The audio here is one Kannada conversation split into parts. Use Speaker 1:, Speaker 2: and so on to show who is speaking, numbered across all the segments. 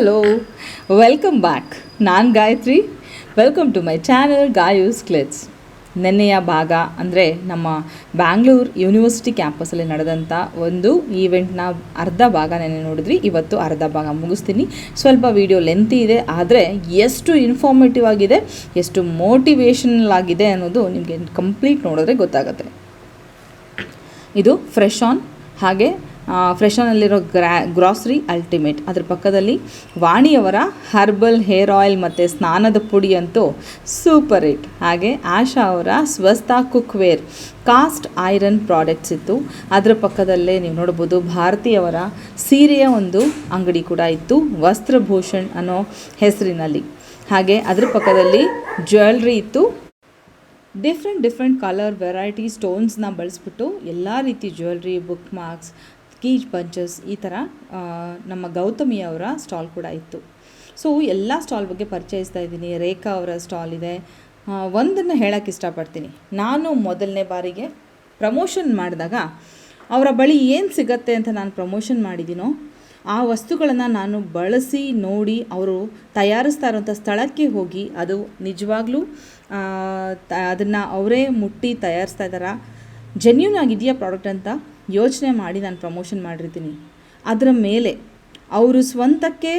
Speaker 1: ಹಲೋ ವೆಲ್ಕಮ್ ಬ್ಯಾಕ್ ನಾನು Gayathri. Welcome to my channel Gayus ಕ್ಲಿಟ್ಸ್ ನೆನ್ನೆಯ ಭಾಗ ಅಂದರೆ ನಮ್ಮ ಬ್ಯಾಂಗ್ಳೂರು ಯೂನಿವರ್ಸಿಟಿ ಕ್ಯಾಂಪಸಲ್ಲಿ ನಡೆದಂಥ ಒಂದು ಈವೆಂಟ್ನ ಅರ್ಧ ಭಾಗ ನೆನ್ನೆ ನೋಡಿದ್ರಿ. ಇವತ್ತು ಅರ್ಧ ಭಾಗ ಮುಗಿಸ್ತೀನಿ. ಸ್ವಲ್ಪ ವಿಡಿಯೋ ಲೆಂತಿ ಇದೆ, ಆದರೆ ಎಷ್ಟು ಇನ್ಫಾರ್ಮೇಟಿವ್ ಆಗಿದೆ, ಎಷ್ಟು ಮೋಟಿವೇಶನಲ್ ಆಗಿದೆ ಅನ್ನೋದು ನಿಮಗೆ ಕಂಪ್ಲೀಟ್ ನೋಡಿದ್ರೆ ಗೊತ್ತಾಗುತ್ತೆ. ಇದು ಫ್ರೆಶ್ ಆನ್ ಹಾಗೆ ಫ್ರೆಶ್ ಆನಲ್ಲಿರೋ ಗ್ರಾ, ಗ್ರಾಸರಿ ಅಲ್ಟಿಮೇಟ್. ಅದರ ಪಕ್ಕದಲ್ಲಿ ವಾಣಿಯವರ ಹರ್ಬಲ್ ಹೇರ್ ಆಯಿಲ್ ಮತ್ತು ಸ್ನಾನದ ಪುಡಿ ಅಂತೂ ಸೂಪರ್ ಹಿಟ್. ಹಾಗೆ ಆಶಾ ಅವರ ಸ್ವಸ್ಥ ಕುಕ್ವೇರ್ ಕಾಸ್ಟ್ ಐರನ್ ಪ್ರಾಡಕ್ಟ್ಸ್ ಇತ್ತು. ಅದರ ಪಕ್ಕದಲ್ಲೇ ನೀವು ನೋಡ್ಬೋದು ಭಾರತೀಯವರ ಸೀರೆಯ ಒಂದು ಅಂಗಡಿ ಕೂಡ ಇತ್ತು, ವಸ್ತ್ರಭೂಷಣ್ ಅನ್ನೋ ಹೆಸರಿನಲ್ಲಿ. ಹಾಗೆ ಅದರ ಪಕ್ಕದಲ್ಲಿ ಜ್ಯುವೆಲ್ರಿ ಇತ್ತು. ಡಿಫ್ರೆಂಟ್ ಡಿಫ್ರೆಂಟ್ ಕಲರ್ ವೆರೈಟಿ ಸ್ಟೋನ್ಸ್ನ ಬಳಸ್ಬಿಟ್ಟು ಎಲ್ಲ ರೀತಿ jewellery, bookmarks keychains ಈ ಥರ ನಮ್ಮ ಗೌತಮಿ ಅವರ ಸ್ಟಾಲ್ ಕೂಡ ಇತ್ತು. ಸೊ, ಎಲ್ಲ ಸ್ಟಾಲ್ ಬಗ್ಗೆ ಪರಿಚಯಿಸ್ತಾ ಇದ್ದೀನಿ. ರೇಖಾ ಅವರ ಸ್ಟಾಲ್ ಇದೆ. ಒಂದನ್ನು ಹೇಳೋಕ್ಕೆ ಇಷ್ಟಪಡ್ತೀನಿ. ನಾನು ಮೊದಲನೇ ಬಾರಿಗೆ ಪ್ರಮೋಷನ್ ಮಾಡಿದಾಗ ಅವರ ಬಳಿ ಏನು ಸಿಗತ್ತೆ ಅಂತ ನಾನು ಪ್ರಮೋಷನ್ ಮಾಡಿದ್ದೀನೋ ಆ ವಸ್ತುಗಳನ್ನು ನಾನು ಬಳಸಿ ನೋಡಿ ಅವರು ತಯಾರಿಸ್ತಾ ಇರೋಂಥ ಸ್ಥಳಕ್ಕೆ ಹೋಗಿ ಅದು ನಿಜವಾಗ್ಲೂ ಅದನ್ನು ಅವರೇ ಮುಟ್ಟಿ ತಯಾರಿಸ್ತಾ ಇದ್ದಾರಾ ಜೆನ್ಯೂನ್ ಆಗಿದೆಯಾ ಪ್ರಾಡಕ್ಟ್ ಅಂತ ಯೋಚನೆ ಮಾಡಿ ನಾನು ಪ್ರಮೋಷನ್ ಮಾಡಿರ್ತೀನಿ. ಅದರ ಮೇಲೆ ಅವರು ಸ್ವಂತಕ್ಕೆ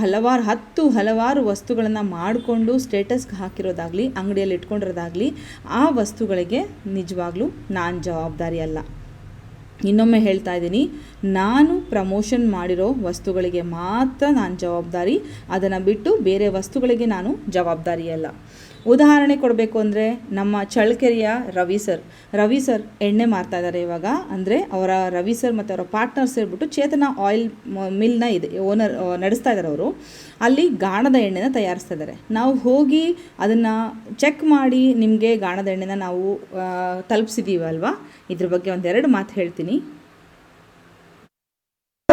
Speaker 1: ಹಲವಾರು ಹತ್ತು ಹಲವಾರು ವಸ್ತುಗಳನ್ನು ಮಾಡಿಕೊಂಡು ಸ್ಟೇಟಸ್ಗೆ ಹಾಕಿರೋದಾಗಲಿ, ಅಂಗಡಿಯಲ್ಲಿ ಇಟ್ಕೊಂಡಿರೋದಾಗಲಿ, ಆ ವಸ್ತುಗಳಿಗೆ ನಿಜವಾಗ್ಲೂ ನಾನು ಜವಾಬ್ದಾರಿ ಅಲ್ಲ. ಇನ್ನೊಮ್ಮೆ ಹೇಳ್ತಾ ಇದ್ದೀನಿ, ನಾನು ಪ್ರಮೋಷನ್ ಮಾಡಿರೋ ವಸ್ತುಗಳಿಗೆ ಮಾತ್ರ ನಾನು ಜವಾಬ್ದಾರಿ. ಅದನ್ನು ಬಿಟ್ಟು ಬೇರೆ ವಸ್ತುಗಳಿಗೆ ನಾನು ಜವಾಬ್ದಾರಿ ಅಲ್ಲ. ಉದಾಹರಣೆ ಕೊಡಬೇಕು ಅಂದರೆ ನಮ್ಮ ಚಳ್ಳಕೆರೆಯ ರವಿ ಸರ್. ರವಿ ಸರ್ ಎಣ್ಣೆ ಮಾರ್ತಾ ಇದ್ದಾರೆ ಇವಾಗ. ಅಂದರೆ ಅವರ ರವಿ ಸರ್ ಮತ್ತು ಅವರ ಪಾರ್ಟ್ನರ್ಸ್ ಸೇರಿಬಿಟ್ಟು ಚೇತನ ಆಯಿಲ್ ಮಿಲ್ನ ಇದೆ ಓನರ್ ನಡೆಸ್ತಾ ಇದ್ದಾರೆ ಅವರು. ಅಲ್ಲಿ ಗಾಣದ ಎಣ್ಣೆನ ತಯಾರಿಸ್ತಾ ಇದ್ದಾರೆ ನಾವು ಹೋಗಿ ಅದನ್ನು ಚೆಕ್ ಮಾಡಿ ನಿಮಗೆ ಗಾಣದ ಎಣ್ಣೆನ ನಾವು ತಲುಪಿಸಿದ್ದೀವಲ್ವಾ ಇದ್ರ ಬಗ್ಗೆ ಒಂದೆರಡು ಮಾತು ಹೇಳ್ತೀನಿ.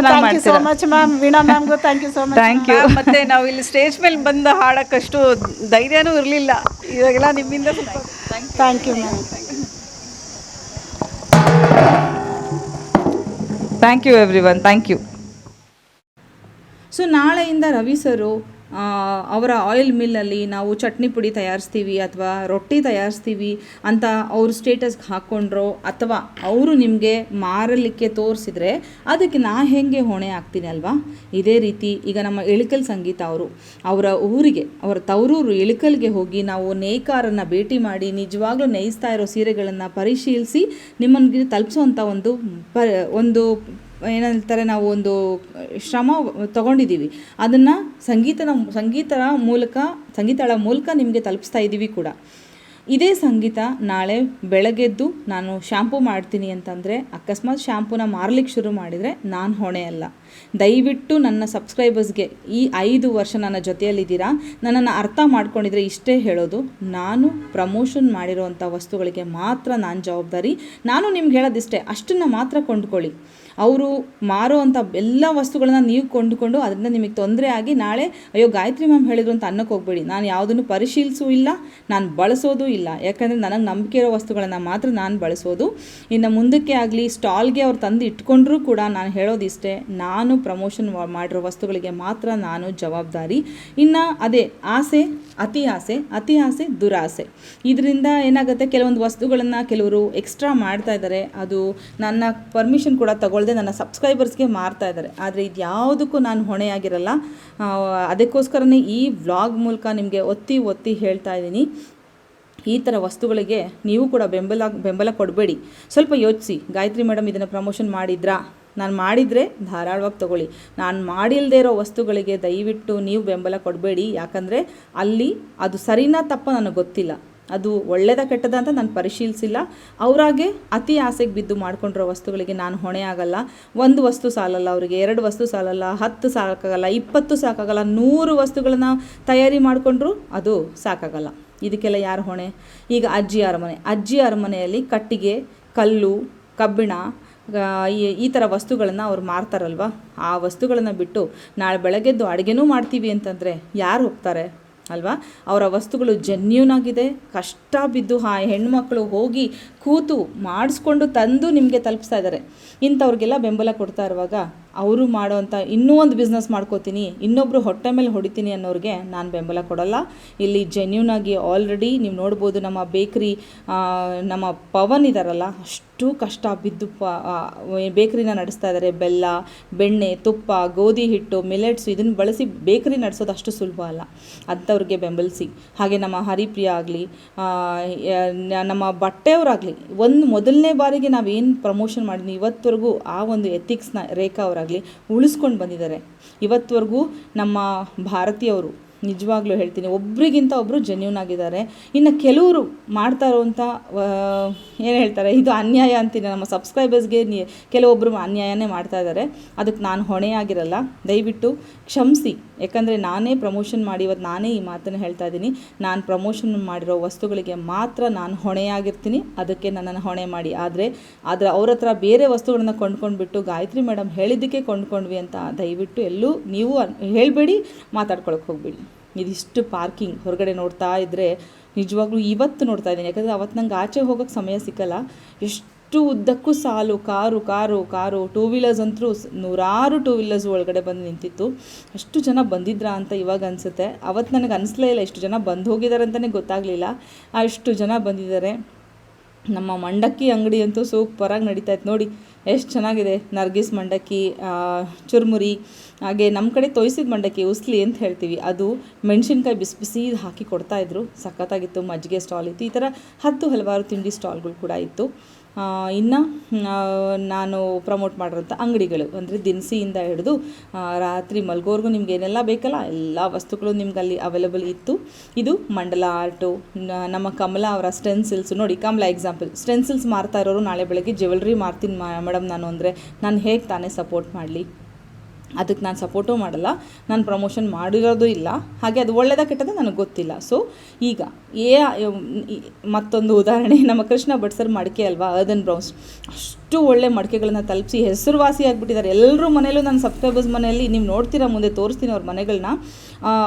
Speaker 2: Thank you so much ma'am Veena ಮ್ಯಾಮ್ಗೂ thank you so much
Speaker 3: thank you ಮತ್ತೆ ನಾವು ಇಲ್ಲಿ ಸ್ಟೇಜ್ ಮೇಲೆ ಬಂದು ಹಾಡಕ್ಕಷ್ಟು ಧೈರ್ಯನೂ ಇರಲಿಲ್ಲ. ಇವಾಗೆಲ್ಲ ನಿಮ್ಮಿಂದ ಸ್ವಲ್ಪ
Speaker 2: thank you ma'am
Speaker 3: thank you everyone thank you
Speaker 1: so ನಾಳೆಯಿಂದ ರವಿ ಸರು ಅವರ ಆಯಿಲ್ ಮಿಲ್ಲಲ್ಲಿ ನಾವು ಚಟ್ನಿ ಪುಡಿ ತಯಾರಿಸ್ತೀವಿ ಅಥವಾ ರೊಟ್ಟಿ ತಯಾರಿಸ್ತೀವಿ ಅಂತ ಅವರು ಸ್ಟೇಟಸ್ಗೆ ಹಾಕ್ಕೊಂಡ್ರೋ ಅಥವಾ ಅವರು ನಿಮಗೆ ಮಾರಲಿಕ್ಕೆ ತೋರಿಸಿದ್ರೆ ಅದಕ್ಕೆ ನಾ ಹೇಗೆ ಹೊಣೆ ಆಗ್ತೀನಿ ಅಲ್ವಾ? ಇದೇ ರೀತಿ ಈಗ ನಮ್ಮ ಇಳಿಕಲ್ ಸಂಗೀತ ಅವರು, ಅವರ ಊರಿಗೆ, ಅವರ ತವರೂರು ಇಳಿಕಲ್ಗೆ ಹೋಗಿ ನಾವು ನೇಕಾರನ್ನು ಭೇಟಿ ಮಾಡಿ ನಿಜವಾಗ್ಲೂ ನೇಯಿಸ್ತಾ ಇರೋ ಸೀರೆಗಳನ್ನು ಪರಿಶೀಲಿಸಿ ನಿಮ್ಮನಿಗೆ ತಲುಪಿಸುವಂಥ ಒಂದು ಪ ಒಂದು ಏನಂತಾರೆ, ನಾವು ಒಂದು ಶ್ರಮ ತಗೊಂಡಿದ್ದೀವಿ. ಅದನ್ನು ಸಂಗೀತನ, ಸಂಗೀತದ ಮೂಲಕ, ಸಂಗೀತಗಳ ಮೂಲಕ ನಿಮಗೆ ತಲುಪಿಸ್ತಾ ಇದ್ದೀವಿ ಕೂಡ. ಇದೇ ಸಂಗೀತ ನಾಳೆ ಬೆಳಗ್ಗೆದ್ದು ನಾನು ಶ್ಯಾಂಪು ಮಾಡ್ತೀನಿ ಅಂತಂದರೆ, ಅಕಸ್ಮಾತ್ ಶ್ಯಾಂಪೂನ ಮಾರಲಿಕ್ಕೆ ಶುರು ಮಾಡಿದರೆ ನಾನು ಹೊಣೆ ಅಲ್ಲ. ದಯವಿಟ್ಟು ನನ್ನ ಸಬ್ಸ್ಕ್ರೈಬರ್ಸ್ಗೆ ಈ ಐದು ವರ್ಷ ನನ್ನ ಜೊತೆಯಲ್ಲಿದ್ದೀರಾ? ನನ್ನನ್ನು ಅರ್ಥ ಮಾಡ್ಕೊಂಡಿದ್ರೆ ಇಷ್ಟೇ ಹೇಳೋದು, ನಾನು ಪ್ರಮೋಷನ್ ಮಾಡಿರೋವಂಥ ವಸ್ತುಗಳಿಗೆ ಮಾತ್ರ ನಾನು ಜವಾಬ್ದಾರಿ. ನಾನು ನಿಮ್ಗೆ ಹೇಳೋದಿಷ್ಟೇ, ಅಷ್ಟನ್ನು ಮಾತ್ರ ಕೊಂಡ್ಕೊಳ್ಳಿ. ಅವರು ಮಾರುವಂಥ ಎಲ್ಲ ವಸ್ತುಗಳನ್ನು ನೀವು ಕೊಂಡುಕೊಂಡು ಅದರಿಂದ ನಿಮಗೆ ತೊಂದರೆ ಆಗಿ ನಾಳೆ, ಅಯ್ಯೋ ಗಾಯತ್ರಿ ಮ್ಯಾಮ್ ಹೇಳಿದ್ರು ಅಂತ ಅನ್ನಕ್ಕೆ ಹೋಗ್ಬೇಡಿ. ನಾನು ಯಾವುದನ್ನು ಪರಿಶೀಲಿಸೂ ಇಲ್ಲ, ನಾನು ಬಳಸೋದು ಇಲ್ಲ. ಯಾಕಂದರೆ ನನಗೆ ನಂಬಿಕೆ ಇರೋ ವಸ್ತುಗಳನ್ನು ಮಾತ್ರ ನಾನು ಬಳಸೋದು. ಇನ್ನು ಮುಂದಕ್ಕೆ ಆಗಲಿ, ಸ್ಟಾಲ್ಗೆ ಅವ್ರು ತಂದು ಇಟ್ಕೊಂಡ್ರೂ ಕೂಡ ನಾನು ಹೇಳೋದಿಷ್ಟೇ, ನಾನು ಪ್ರಮೋಷನ್ ಮಾಡಿರೋ ವಸ್ತುಗಳಿಗೆ ಮಾತ್ರ ನಾನು ಜವಾಬ್ದಾರಿ. ಇನ್ನು ಅದೇ ಆಸೆ, ಅತಿ ಆಸೆ ಅತಿ ಆಸೆ, ದುರಾಸೆ. ಇದರಿಂದ ಏನಾಗುತ್ತೆ, ಕೆಲವೊಂದು ವಸ್ತುಗಳನ್ನು ಕೆಲವರು ಎಕ್ಸ್ಟ್ರಾ ಮಾಡ್ತಾ ಇದ್ದಾರೆ. ಅದು ನನ್ನ ಪರ್ಮಿಷನ್ ಕೂಡ ತಗೊಳ್ಳದೆ ನನ್ನ ಸಬ್ಸ್ಕ್ರೈಬರ್ಸ್ಗೆ ಮಾರ್ತಾ ಇದ್ದಾರೆ. ಆದರೆ ಇದು ಯಾವುದಕ್ಕೂ ನಾನು ಹೊಣೆಯಾಗಿರಲ್ಲ. ಅದಕ್ಕೋಸ್ಕರನೇ ಈ ವ್ಲಾಗ್ ಮೂಲಕ ನಿಮಗೆ ಒತ್ತಿ ಒತ್ತಿ ಹೇಳ್ತಾ ಇದ್ದೀನಿ. ಈ ಥರ ವಸ್ತುಗಳಿಗೆ ನೀವು ಕೂಡ ಬೆಂಬಲ ಬೆಂಬಲ ಕೊಡಬೇಡಿ. ಸ್ವಲ್ಪ ಯೋಚಿಸಿ. ಗಾಯತ್ರಿ ಮೇಡಮ್ ಇದನ್ನು ಪ್ರಮೋಷನ್ ಮಾಡಿದ್ರಾ? ನಾನು ಮಾಡಿದರೆ ಧಾರಾಳವಾಗಿ ತಗೊಳ್ಳಿ. ನಾನು ಮಾಡಿಲ್ಲದೆ ಇರೋ ವಸ್ತುಗಳಿಗೆ ದಯವಿಟ್ಟು ನೀವು ಬೆಂಬಲ ಕೊಡಬೇಡಿ. ಯಾಕಂದರೆ ಅಲ್ಲಿ ಅದು ಸರಿನಾ ತಪ್ಪ ನನಗೆ ಗೊತ್ತಿಲ್ಲ. ಅದು ಒಳ್ಳೆಯದ ಕೆಟ್ಟದ ಅಂತ ನಾನು ಪರಿಶೀಲಿಸಿಲ್ಲ. ಅವರಾಗೆ ಅತಿ ಆಸೆಗೆ ಬಿದ್ದು ಮಾಡ್ಕೊಂಡಿರೋ ವಸ್ತುಗಳಿಗೆ ನಾನು ಹೊಣೆ ಆಗಲ್ಲ. ಒಂದು ವಸ್ತು ಸಾಲಲ್ಲ ಅವರಿಗೆ, ಎರಡು ವಸ್ತು ಸಾಲಲ್ಲ, ಹತ್ತು ಸಾಕಾಗಲ್ಲ, ಇಪ್ಪತ್ತು ಸಾಕಾಗಲ್ಲ, ನೂರು ವಸ್ತುಗಳನ್ನ ತಯಾರಿ ಮಾಡಿಕೊಂಡ್ರು ಅದು ಸಾಕಾಗಲ್ಲ. ಇದಕ್ಕೆಲ್ಲ ಯಾರು ಹೊಣೆ? ಈಗ ಅಜ್ಜಿ ಅರಮನೆ. ಅಜ್ಜಿ ಅರಮನೆಯಲ್ಲಿ ಕಟ್ಟಿಗೆ, ಕಲ್ಲು, ಕಬ್ಬಿಣ ಈ ಥರ ವಸ್ತುಗಳನ್ನು ಅವ್ರು ಮಾರ್ತಾರಲ್ವ? ಆ ವಸ್ತುಗಳನ್ನು ಬಿಟ್ಟು ನಾಳೆ ಬೆಳಗ್ಗೆದ್ದು ಅಡುಗೆನೂ ಮಾಡ್ತೀವಿ ಅಂತಂದರೆ ಯಾರು ಹೋಗ್ತಾರೆ ಅಲ್ವಾ? ಅವರ ವಸ್ತುಗಳು ಜೆನ್ಯೂನ್ ಆಗಿದೆ. ಕಷ್ಟ ಬಿದ್ದು ಆ ಹೆಣ್ಮಕ್ಳು ಹೋಗಿ ಕೂತು ಮಾಡಿಸ್ಕೊಂಡು ತಂದು ನಿಮಗೆ ತಲುಪಿಸ್ತಾ ಇದ್ದಾರೆ. ಇಂಥವ್ರಿಗೆಲ್ಲ ಬೆಂಬಲ ಕೊಡ್ತಾ ಇರುವಾಗ ಅವರು ಮಾಡೋವಂಥ ಇನ್ನೂ ಒಂದು ಬಿಸ್ನೆಸ್ ಮಾಡ್ಕೋತೀನಿ ಇನ್ನೊಬ್ಬರು ಹೊಟ್ಟೆ ಮೇಲೆ ಹೊಡಿತೀನಿ ಅನ್ನೋರಿಗೆ ನಾನು ಬೆಂಬಲ ಕೊಡೋಲ್ಲ. ಇಲ್ಲಿ ಜೆನ್ಯೂನ್ ಆಗಿ ಆಲ್ರೆಡಿ ನೀವು ನೋಡ್ಬೋದು ನಮ್ಮ ಬೇಕ್ರಿ ನಮ್ಮ ಪವನ್ ಇದ್ದಾರಲ್ಲ ಅಷ್ಟು ಕಷ್ಟ ಬಿದ್ದು ಪ ಬೇಕ್ರಿನ ನಡೆಸ್ತಾ ಇದ್ದಾರೆ ಬೆಲ್ಲ, ಬೆಣ್ಣೆ, ತುಪ್ಪ, ಗೋಧಿ ಹಿಟ್ಟು ಮಿಲೆಟ್ಸ್ ಇದನ್ನು ಬಳಸಿ ಬೇಕ್ರಿ ನಡೆಸೋದು ಅಷ್ಟು ಸುಲಭ ಅಲ್ಲ. ಅಂಥವ್ರಿಗೆ ಬೆಂಬಲಿಸಿ. ಹಾಗೆ ನಮ್ಮ ಹರಿಪ್ರಿಯ ಆಗಲಿ ನಮ್ಮ ಬಟ್ಟೆಯವರಾಗಲಿ ಒಂದು ಮೊದಲನೇ ಬಾರಿಗೆ ನಾವೇನು ಪ್ರಮೋಷನ್ ಮಾಡಿದ್ವಿ, ಇವತ್ತವರೆಗೂ ಆ ಒಂದು ಎಥಿಕ್ಸ್ನ ರೇಖಾ ಅವರಾಗಲಿ ಉಳಿಸ್ಕೊಂಡು ಬಂದಿದ್ದಾರೆ. ಇವತ್ತವರೆಗೂ ನಮ್ಮ ಭಾರತೀಯವರು ನಿಜವಾಗ್ಲೂ ಹೇಳ್ತೀನಿ, ಒಬ್ರಿಗಿಂತ ಒಬ್ಬರು ಜೆನ್ಯೂನ್ ಆಗಿದ್ದಾರೆ. ಇನ್ನು ಕೆಲವರು ಮಾಡ್ತಾ ಇರುವಂಥ ಏನು ಹೇಳ್ತಾರೆ, ಇದು ಅನ್ಯಾಯ ಅಂತೀನಿ, ನಮ್ಮ ಸಬ್ಸ್ಕ್ರೈಬರ್ಸ್ಗೆ ಕೆಲವೊಬ್ಬರು ಅನ್ಯಾಯನೇ ಮಾಡ್ತಾ ಇದ್ದಾರೆ. ಅದಕ್ಕೆ ನಾನು ಹೊಣೆ ಆಗಿರಲ್ಲ ದಯವಿಟ್ಟು ಕ್ಷಮಿಸಿ. ಯಾಕಂದರೆ ನಾನೇ ಪ್ರಮೋಷನ್ ಮಾಡಿ ಇವತ್ತು ನಾನೇ ಈ ಮಾತನ್ನು ಹೇಳ್ತಾ ಇದ್ದೀನಿ. ನಾನು ಪ್ರಮೋಷನ್ ಮಾಡಿರೋ ವಸ್ತುಗಳಿಗೆ ಮಾತ್ರ ನಾನು ಹೊಣೆಯಾಗಿರ್ತೀನಿ. ಅದಕ್ಕೆ ನನ್ನನ್ನು ಹೊಣೆ ಮಾಡಿ. ಆದರೆ ಆದರೆ ಅವ್ರ ಹತ್ರ ಬೇರೆ ವಸ್ತುಗಳನ್ನ ಕೊಂಡ್ಕೊಂಡ್ಬಿಟ್ಟು ಗಾಯತ್ರಿ ಮೇಡಮ್ ಹೇಳಿದ್ದಕ್ಕೆ ಕೊಂಡ್ಕೊಂಡ್ವಿ ಅಂತ ದಯವಿಟ್ಟು ಎಲ್ಲೂ ನೀವು ಹೇಳಬೇಡಿ ಮಾತಾಡ್ಕೊಳಕ್ಕೆ ಹೋಗ್ಬೇಡಿ. ಇದಿಷ್ಟು ಪಾರ್ಕಿಂಗ್ ಹೊರಗಡೆ ನೋಡ್ತಾ ಇದ್ದರೆ ನಿಜವಾಗ್ಲೂ ಇವತ್ತು ನೋಡ್ತಾ ಇದ್ದೀನಿ. ಯಾಕಂದರೆ ಅವತ್ತು ನಂಗೆ ಆಚೆ ಹೋಗೋಕ್ಕೆ ಸಮಯ ಸಿಕ್ಕಲ್ಲ. ಎಷ್ಟು ಉದ್ದಕ್ಕೂ ಸಾಲು, car car car two wheelers ಅಂತೂ ನೂರಾರು ಟೂ ವೀಲರ್ಸ್ ಒಳಗಡೆ ಬಂದು ನಿಂತಿತ್ತು. ಅಷ್ಟು ಜನ ಬಂದಿದ್ರಾ ಅಂತ ಇವಾಗ ಅನಿಸುತ್ತೆ. ಅವತ್ತು ನನಗೆ ಅನಿಸ್ಲೇ ಇಲ್ಲ ಎಷ್ಟು ಜನ ಬಂದು ಹೋಗಿದ್ದಾರೆ ಅಂತಲೇ ಗೊತ್ತಾಗಲಿಲ್ಲ. ಅಷ್ಟು ಜನ ಬಂದಿದ್ದಾರೆ. ನಮ್ಮ ಮಂಡಕ್ಕಿ ಅಂಗಡಿ ಅಂತೂ ಸೂಪರಾಗಿ ನಡೀತಾ ಇತ್ತು. ನೋಡಿ, ಎಷ್ಟು ಚೆನ್ನಾಗಿದೆ. ನರ್ಗಿಸ್ ಮಂಡಕ್ಕಿ ಚುರುಮುರಿ ಹಾಗೆ ನಮ್ಮ ಕಡೆ ತೋಯಿಸಿದ ಮಂಡಕ್ಕಿ ಉಸ್ಲಿ ಅಂತ ಹೇಳ್ತೀವಿ. ಅದು ಮೆಣಸಿನ್ಕಾಯಿ ಬಿಸಿ ಬಿಸಿ ಹಾಕಿ ಕೊಡ್ತಾಯಿದ್ರು ಸಖತ್ತಾಗಿತ್ತು, ಮಜ್ಜಿಗೆ ಸ್ಟಾಲ್ ಇತ್ತು. ಈ ಥರ ಹತ್ತು ಹಲವಾರು ತಿಂಡಿ ಸ್ಟಾಲ್ಗಳು ಕೂಡ ಇತ್ತು. ಇನ್ನು ನಾನು ಪ್ರಮೋಟ್ ಮಾಡಿರೋಂಥ ಅಂಗಡಿಗಳು, ಅಂದರೆ ದಿನಸಿಯಿಂದ ಹಿಡಿದು ರಾತ್ರಿ ಮಲ್ಗೋರ್ಗು ನಿಮ್ಗೆ ಏನೆಲ್ಲ ಬೇಕಲ್ಲ, ಎಲ್ಲ ವಸ್ತುಗಳು ನಿಮ್ಗೆ ಅಲ್ಲಿ ಅವೈಲೇಬಲ್ ಇತ್ತು. ಇದು ಮಂಡಲ ಆರ್ಟು ನಮ್ಮ ಕಮಲ ಅವರ ಸ್ಟೆನ್ಸಿಲ್ಸ್ ನೋಡಿ, ಕಮಲ ಎಕ್ಸಾಂಪಲ್ ಸ್ಟೆನ್ಸಿಲ್ಸ್ ಮಾರ್ತಾ ಇರೋರು ನಾಳೆ ಬೆಳಗ್ಗೆ ಜ್ಯುವೆಲ್ರಿ ಮಾರ್ತೀನಿ ಮೇಡಮ್ ನಾನು, ಅಂದರೆ ನಾನು ಹೇಗೆ ತಾನೇ ಸಪೋರ್ಟ್ ಮಾಡಲಿ? ಅದಕ್ಕೆ ನಾನು ಸಪೋರ್ಟು ಮಾಡಲ್ಲ. ನಾನು ಪ್ರಮೋಷನ್ ಮಾಡಿರೋದು ಇಲ್ಲ. ಹಾಗೆ ಅದು ಒಳ್ಳೆಯದ ಕೆಟ್ಟದ ನನಗೆ ಗೊತ್ತಿಲ್ಲ. ಸೊ ಈಗ ಏ ಮತ್ತೊಂದು ಉದಾಹರಣೆ. ನಮ್ಮ ಕೃಷ್ಣ ಭಟ್ ಸರ್ ಮಡಿಕೆ ಅಲ್ವಾ ಅರ್ದನ್ ಬ್ರೌನ್ಸ್ ಅಷ್ಟು ಒಳ್ಳೆ ಮಡಿಕೆಗಳನ್ನ ತಲುಪಿಸಿ ಹೆಸರುವಾಸಿ ಆಗಿಬಿಟ್ಟಿದ್ದಾರೆ. ಎಲ್ಲರೂ ಮನೆಯಲ್ಲೂ ನನ್ನ ಸಬ್ಸ್ಕ್ರೈಬರ್ಸ್ ಮನೆಯಲ್ಲಿ, ನೀವು ನೋಡ್ತೀರಾ ಮುಂದೆ ತೋರಿಸ್ತೀನಿ ಅವ್ರ ಮನೆಗಳನ್ನ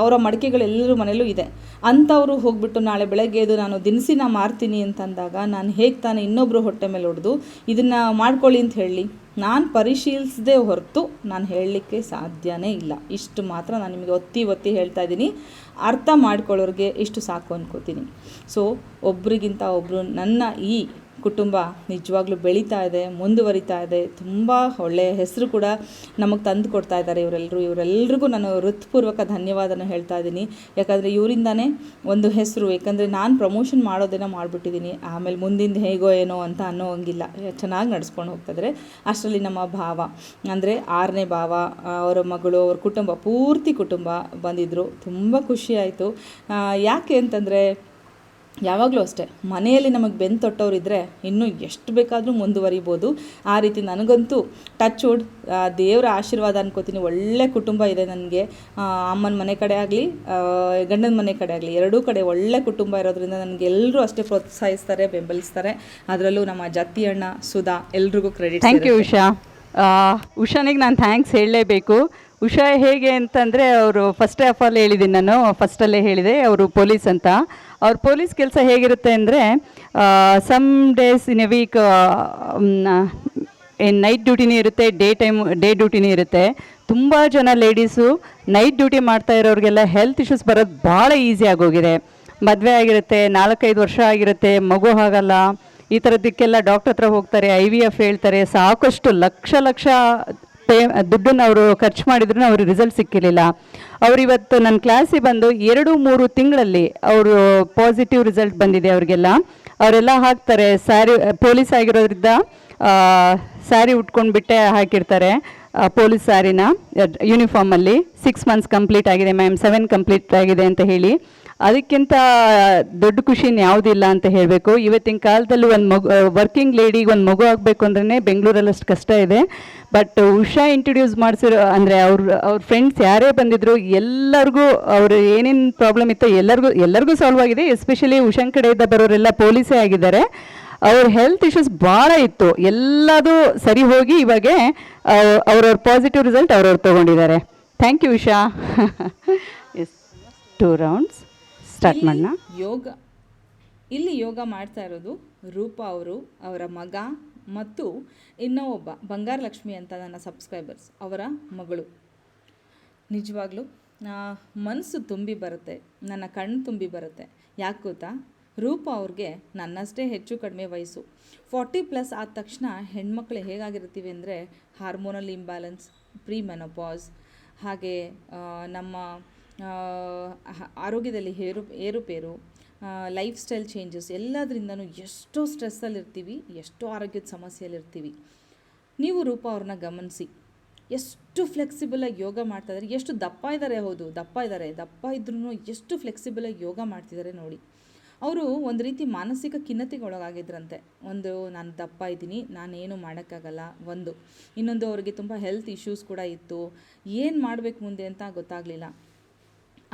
Speaker 1: ಅವರ ಮಡಿಕೆಗಳು ಎಲ್ಲರೂ ಮನೆಯಲ್ಲೂ ಇದೆ. ಅಂಥವರು ಹೋಗ್ಬಿಟ್ಟು ನಾಳೆ ಬೆಳಗ್ಗೆ ಎದ್ದು ನಾನು ದಿನಸಿನ ಮಾರ್ತೀನಿ ಅಂತಂದಾಗ, ನಾನು ಹೇಗೆ ತಾನೇ ಇನ್ನೊಬ್ಬರು ಹೊಟ್ಟೆ ಮೇಲೆ ಹೊಡೆದು ಇದನ್ನು ಮಾಡ್ಕೊಳ್ಳಿ ಅಂತ ಹೇಳಿ. ನಾನು ಪರಿಶೀಲಿಸದೆ ಹೊರತು ನಾನು ಹೇಳಲಿಕ್ಕೆ ಸಾಧ್ಯನೇ ಇಲ್ಲ. ಇಷ್ಟು ಮಾತ್ರ ನಾನು ನಿಮಗೆ ಒತ್ತಿ ಒತ್ತಿ ಹೇಳ್ತಾ ಇದ್ದೀನಿ. ಅರ್ಥ ಮಾಡ್ಕೊಳ್ಳೋರಿಗೆ ಇಷ್ಟು ಸಾಕು ಅನ್ಕೋತೀನಿ. ಸೊ ಒಬ್ರಿಗಿಂತ ಒಬ್ಬರು ನನ್ನ ಈ ಕುಟುಂಬ ನಿಜವಾಗ್ಲೂ ಬೆಳೀತಾ ಇದೆ, ಮುಂದುವರಿತಾ ಇದೆ. ತುಂಬ ಒಳ್ಳೆಯ ಹೆಸರು ಕೂಡ ನಮಗೆ ತಂದು ಕೊಡ್ತಾ ಇದ್ದಾರೆ ಇವರೆಲ್ಲರೂ ಇವರೆಲ್ಲರಿಗೂ ನಾನು ಹೃತ್ಪೂರ್ವಕ ಧನ್ಯವಾದನ ಹೇಳ್ತಾ ಇದ್ದೀನಿ. ಯಾಕಂದರೆ ಇವರಿಂದಾನೇ ಒಂದು ಹೆಸರು. ಯಾಕಂದರೆ ನಾನು ಪ್ರಮೋಷನ್ ಮಾಡೋದೇನೋ ಮಾಡಿಬಿಟ್ಟಿದ್ದೀನಿ. ಆಮೇಲೆ ಮುಂದಿಂದ ಹೇಗೋ ಏನೋ ಅಂತ ಅನ್ನೋ ಹಂಗಿಲ್ಲ. ಚೆನ್ನಾಗಿ ನಡೆಸ್ಕೊಂಡು ಹೋಗ್ತಿದ್ರೆ. ಅಷ್ಟರಲ್ಲಿ ನಮ್ಮ ಭಾವ. ಅಂದರೆ ಆರನೇ ಭಾವ ಅವರ ಮಗಳು, ಅವ್ರ ಕುಟುಂಬ, ಪೂರ್ತಿ ಕುಟುಂಬ ಬಂದಿದ್ದರು ತುಂಬ ಖುಷಿಯಾಯಿತು ಯಾಕೆ ಅಂತಂದರೆ ಯಾವಾಗಲೂ ಅಷ್ಟೇ. ಮನೆಯಲ್ಲಿ ನಮಗೆ ಬೆನ್ನು ತೊಟ್ಟವರಿದ್ದರೆ ಇನ್ನೂ ಎಷ್ಟು ಬೇಕಾದರೂ ಮುಂದುವರಿಬೋದು. ಆ ರೀತಿ ನನಗಂತೂ ಟಚ್ ವುಡ್ ದೇವರ ಆಶೀರ್ವಾದ ಅನ್ಕೋತೀನಿ. ಒಳ್ಳೆ ಕುಟುಂಬ ಇದೆ ನನಗೆ. ಅಮ್ಮನ ಮನೆ ಕಡೆ ಆಗಲಿ ಗಂಡನ ಮನೆ ಕಡೆ ಆಗಲಿ ಎರಡೂ ಕಡೆ ಒಳ್ಳೆ ಕುಟುಂಬ ಇರೋದ್ರಿಂದ ನನಗೆ ಎಲ್ಲರೂ ಅಷ್ಟೇ ಪ್ರೋತ್ಸಾಹಿಸ್ತಾರೆ ಬೆಂಬಲಿಸ್ತಾರೆ. ಅದರಲ್ಲೂ ನಮ್ಮ ಜಾತಿ ಅಣ್ಣ ಸುಧಾ ಎಲ್ರಿಗೂ ಕ್ರೆಡಿಟ್
Speaker 4: ಥ್ಯಾಂಕ್ ಯು ಉಷಾ. ಉಷಾನಿಗೆ ನಾನು ಥ್ಯಾಂಕ್ಸ್ ಹೇಳಲೇಬೇಕು. ಉಷಾ, ಹೇಗೆ ಅಂತಂದರೆ ಅವರು ಫಸ್ಟ್ ಆಫ್ ಆಲ್ ಹೇಳಿದ್ದೀನಿ ನಾನು ಫಸ್ಟಲ್ಲೇ ಹೇಳಿದೆ, ಅವರು ಪೊಲೀಸ್ ಅಂತ. ಅವ್ರ ಪೊಲೀಸ್ ಕೆಲಸ ಹೇಗಿರುತ್ತೆ ಅಂದರೆ some days in a week night ಡ್ಯೂಟಿನೇ ಇರುತ್ತೆ ಡೇ ಟೈಮ್ ಡೇ ಡ್ಯೂಟಿನೇ ಇರುತ್ತೆ. ತುಂಬ ಜನ ಲೇಡೀಸು ನೈಟ್ ಡ್ಯೂಟಿ ಮಾಡ್ತಾ ಇರೋರಿಗೆಲ್ಲ ಹೆಲ್ತ್ ಇಶ್ಯೂಸ್ ಬರೋದು ಭಾಳ ಈಸಿ ಆಗೋಗಿದೆ. ಮದುವೆ ಆಗಿರುತ್ತೆ, ನಾಲ್ಕೈದು ವರ್ಷ ಆಗಿರುತ್ತೆ, ಮಗು ಆಗಲ್ಲ. ಈ ಥರದಕ್ಕೆಲ್ಲ ಡಾಕ್ಟರ್ ಹತ್ರ ಹೋಗ್ತಾರೆ ಐ ವಿ ಎಫ್ ಹೇಳ್ತಾರೆ, ಸಾಕಷ್ಟು ಲಕ್ಷ ಲಕ್ಷ ಪೇ, ದುಡ್ಡನ್ನು ಅವರು ಖರ್ಚು ಮಾಡಿದ್ರು ಅವ್ರಿಗೆ ರಿಸಲ್ಟ್ ಸಿಕ್ಕಿರಲಿಲ್ಲ. ಅವ್ರು ಇವತ್ತು ನನ್ನ ಕ್ಲಾಸಿಗೆ ಬಂದು ಎರಡು ಮೂರು ತಿಂಗಳಲ್ಲಿ ಅವರು ಪಾಸಿಟಿವ್ ರಿಸಲ್ಟ್ ಬಂದಿದೆ ಅವರಿಗೆಲ್ಲ. ಅವರೆಲ್ಲ ಹಾಕ್ತಾರೆ ಸ್ಯಾರಿ ಪೊಲೀಸ್ ಆಗಿರೋದ್ರಿಂದ ಸ್ಯಾರಿ ಉಟ್ಕೊಂಡು ಬಿಟ್ಟೆ ಹಾಕಿರ್ತಾರೆ ಪೊಲೀಸ್ ಸ್ಯಾರಿನ ಯೂನಿಫಾರ್ಮಲ್ಲಿ ಸಿಕ್ಸ್ ಮಂತ್ಸ್ ಕಂಪ್ಲೀಟ್ ಆಗಿದೆ ಮ್ಯಾಮ್ ಸೆವೆನ್ ಕಂಪ್ಲೀಟ್ ಆಗಿದೆ ಅಂತ ಹೇಳಿ. ಅದಕ್ಕಿಂತ ದೊಡ್ಡ ಖುಷಿನ ಯಾವುದಿಲ್ಲ ಅಂತ ಹೇಳಬೇಕು. ಇವತ್ತಿನ ಕಾಲದಲ್ಲಿ ಒಂದು ಮಗು ವರ್ಕಿಂಗ್ ಲೇಡಿಗೆ ಒಂದು ಮಗು ಆಗಬೇಕು ಅಂದ್ರೆ ಬೆಂಗಳೂರಲ್ಲಿ ಅಷ್ಟು ಕಷ್ಟ ಇದೆ. ಬಟ್ ಉಷಾ ಇಂಟ್ರೊಡ್ಯೂಸ್ ಮಾಡಿಸಿರೋ, ಅಂದರೆ ಅವ್ರ ಅವ್ರ ಫ್ರೆಂಡ್ಸ್ ಯಾರೇ ಬಂದಿದ್ರು, ಎಲ್ಲರಿಗೂ ಅವರು ಏನೇನು ಪ್ರಾಬ್ಲಮ್ ಇತ್ತು ಎಲ್ಲರಿಗೂ ಎಲ್ಲರಿಗೂ ಸಾಲ್ವ್ ಆಗಿದೆ. ಎಸ್ಪೆಷಲಿ ಉಷಾನ್ ಕಡೆಯಿಂದ ಬರೋರೆಲ್ಲ ಪೊಲೀಸೇ ಆಗಿದ್ದಾರೆ. ಅವ್ರ ಹೆಲ್ತ್ ಇಶ್ಯೂಸ್ ಭಾಳ ಇತ್ತು. ಎಲ್ಲದೂ ಸರಿ ಹೋಗಿ ಇವಾಗ ಅವ್ರವ್ರ ಪಾಸಿಟಿವ್ ರಿಸಲ್ಟ್ ಅವ್ರವ್ರು ತೊಗೊಂಡಿದ್ದಾರೆ. Thank you Usha. Yes two rounds start ಮಾಡೋಣ
Speaker 1: ಯೋಗ ಇಲ್ಲಿ ಯೋಗ ಮಾಡ್ತಾ ಇರೋದು ರೂಪ ಅವರು ಅವರ ಮಗ ಮತ್ತು ಇನ್ನೂ ಒಬ್ಬ ಬಂಗಾರ ಲಕ್ಷ್ಮಿ ಅಂತ ನನ್ನ ಸಬ್ಸ್ಕ್ರೈಬರ್ಸ್ ಅವರ ಮಗಳು. ನಿಜವಾಗ್ಲೂ ಮನಸ್ಸು ತುಂಬಿ ಬರುತ್ತೆ ನನ್ನ ಕಣ್ಣು ತುಂಬಿ ಬರುತ್ತೆ. ಯಾಕೆ ಗೊತ್ತಾ? ರೂಪ ಅವ್ರಿಗೆ ನನ್ನಷ್ಟೇ ಹೆಚ್ಚು ಕಡಿಮೆ ವಯಸ್ಸು. ಫಾರ್ಟಿ ಪ್ಲಸ್ ಆದ ತಕ್ಷಣ ಹೆಣ್ಮಕ್ಳು ಹೇಗಾಗಿರ್ತೀವಿ ಅಂದರೆ ಹಾರ್ಮೋನಲ್ ಇಂಬ್ಯಾಲೆನ್ಸ್ ಪ್ರೀ ಮೆನೋಪಾಸ್ ಹಾಗೆ ನಮ್ಮ ಆರೋಗ್ಯದಲ್ಲಿ ಏರು ಏರುಪೇರು ಲೈಫ್ ಸ್ಟೈಲ್ ಚೇಂಜಸ್ ಎಲ್ಲದರಿಂದನೂ ಎಷ್ಟೋ ಸ್ಟ್ರೆಸ್ಸಲ್ಲಿರ್ತೀವಿ ಎಷ್ಟೋ ಆರೋಗ್ಯದ ಸಮಸ್ಯೆಯಲ್ಲಿರ್ತೀವಿ. ನೀವು ರೂಪ ಅವ್ರನ್ನ ಗಮನಿಸಿ. ಎಷ್ಟು ಫ್ಲೆಕ್ಸಿಬಲಾಗಿ ಯೋಗ ಮಾಡ್ತಾ ಇದ್ದಾರೆ ಎಷ್ಟು ದಪ್ಪ ಇದ್ದಾರೆ ಹೌದು, ದಪ್ಪ ಇದ್ದಾರೆ ದಪ್ಪ ಇದ್ರೂ ಎಷ್ಟು ಫ್ಲೆಕ್ಸಿಬಲಾಗಿ ಯೋಗ ಮಾಡ್ತಿದ್ದಾರೆ ನೋಡಿ. ಅವರು ಒಂದು ರೀತಿ ಮಾನಸಿಕ ಖಿನ್ನತೆಗೆ ಒಳಗಾಗಿದ್ರಂತೆ ಒಂದು, ನಾನು ದಪ್ಪ ಇದ್ದೀನಿ, ನಾನೇನು ಮಾಡೋಕ್ಕಾಗಲ್ಲ ಒಂದು. ಇನ್ನೊಂದು, ಅವರಿಗೆ ತುಂಬ ಹೆಲ್ತ್ ಇಶ್ಯೂಸ್ ಕೂಡ ಇತ್ತು, ಏನು ಮಾಡಬೇಕು ಮುಂದೆ ಅಂತ ಗೊತ್ತಾಗಲಿಲ್ಲ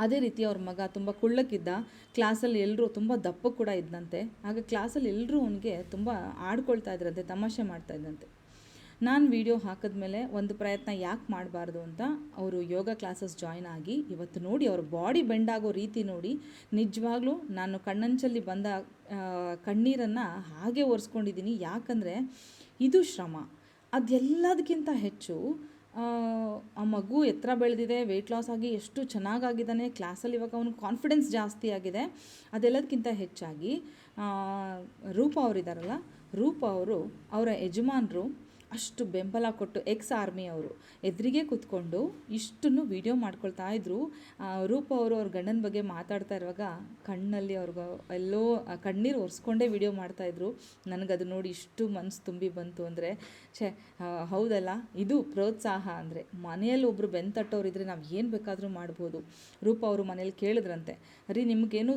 Speaker 1: ಅದೇ ರೀತಿ ಅವ್ರ ಮಗ ತುಂಬ ಕುಳ್ಳಕ್ಕಿದ್ದ. ಕ್ಲಾಸಲ್ಲಿ ಎಲ್ಲರೂ ತುಂಬ ದಪ್ಪ ಕೂಡ ಇದ್ದಂತೆ. ಆಗ ಕ್ಲಾಸಲ್ಲಿ ಎಲ್ಲರೂ ಅವನಿಗೆ ತುಂಬ ಆಡ್ಕೊಳ್ತಾ ಇದ್ರಂತೆ, ತಮಾಷೆ ಮಾಡ್ತಾ ಇದ್ದಂತೆ ನಾನು ವಿಡಿಯೋ ಹಾಕಿದ್ಮೇಲೆ ಒಂದು ಪ್ರಯತ್ನ ಯಾಕೆ ಮಾಡಬಾರ್ದು ಅಂತ ಅವರು ಯೋಗ ಕ್ಲಾಸಸ್ ಜಾಯ್ನ್ ಆಗಿ ಇವತ್ತು ನೋಡಿ ಅವ್ರ ಬಾಡಿ ಬೆಂಡ್ ಆಗೋ ರೀತಿ ನೋಡಿ ನಿಜವಾಗ್ಲೂ ನಾನು ಕಣ್ಣಂಚಲ್ಲಿ ಬಂದ ಕಣ್ಣೀರನ್ನು ಹಾಗೆ ಒರೆಸ್ಕೊಂಡಿದ್ದೀನಿ ಯಾಕಂದರೆ ಇದು ಶ್ರಮ. ಅದೆಲ್ಲದಕ್ಕಿಂತ ಹೆಚ್ಚು ಆ, ಮಗು ಎತ್ತರ ಬೆಳೆದಿದೆ ವೆಯ್ಟ್ ಲಾಸ್ ಆಗಿ ಎಷ್ಟು ಚೆನ್ನಾಗಾಗಿದ್ದಾನೆ ಕ್ಲಾಸಲ್ಲಿ ಇವಾಗ ಅವ್ನಿಗೆ ಕಾನ್ಫಿಡೆನ್ಸ್ ಜಾಸ್ತಿ ಆಗಿದೆ ಅದೆಲ್ಲದಕ್ಕಿಂತ ಹೆಚ್ಚಾಗಿ ರೂಪ ಅವರಿದ್ದಾರಲ್ಲ ರೂಪ ಅವರು ಅವರ ಯಜಮಾನರು ಅಷ್ಟು ಬೆಂಬಲ ಕೊಟ್ಟು ಎಕ್ಸ್ ಆರ್ಮಿ ಅವರು ಎದುರಿಗೆ ಕೂತ್ಕೊಂಡು ಇಷ್ಟನ್ನು ವಿಡಿಯೋ ಮಾಡ್ಕೊಳ್ತಾ ಇದ್ದರು ರೂಪ ಅವರು ಅವ್ರ ಗಂಡನ ಬಗ್ಗೆ ಮಾತಾಡ್ತಾ ಇರುವಾಗ ಕಣ್ಣಲ್ಲಿ ಅವ್ರಿಗೆ ಎಲ್ಲೋ ಕಣ್ಣೀರು ಒರೆಸ್ಕೊಂಡೇ ವಿಡಿಯೋ ಮಾಡ್ತಾಯಿದ್ರು ನನಗದು ನೋಡಿ ಇಷ್ಟು ಮನಸ್ಸು ತುಂಬಿ ಬಂತು ಅಂದರೆ, ಛೇ ಹೌದಲ್ಲ, ಇದು ಪ್ರೋತ್ಸಾಹ ಅಂದರೆ ಮನೆಯಲ್ಲಿ ಒಬ್ಬರು ಬೆನ್ ಇದ್ದರೆ ನಾವು ಏನು ಬೇಕಾದರೂ ಮಾಡ್ಬೋದು. ರೂಪ ಅವರು ಮನೇಲಿ ಕೇಳಿದ್ರಂತೆ ರೀ ನಿಮಗೇನು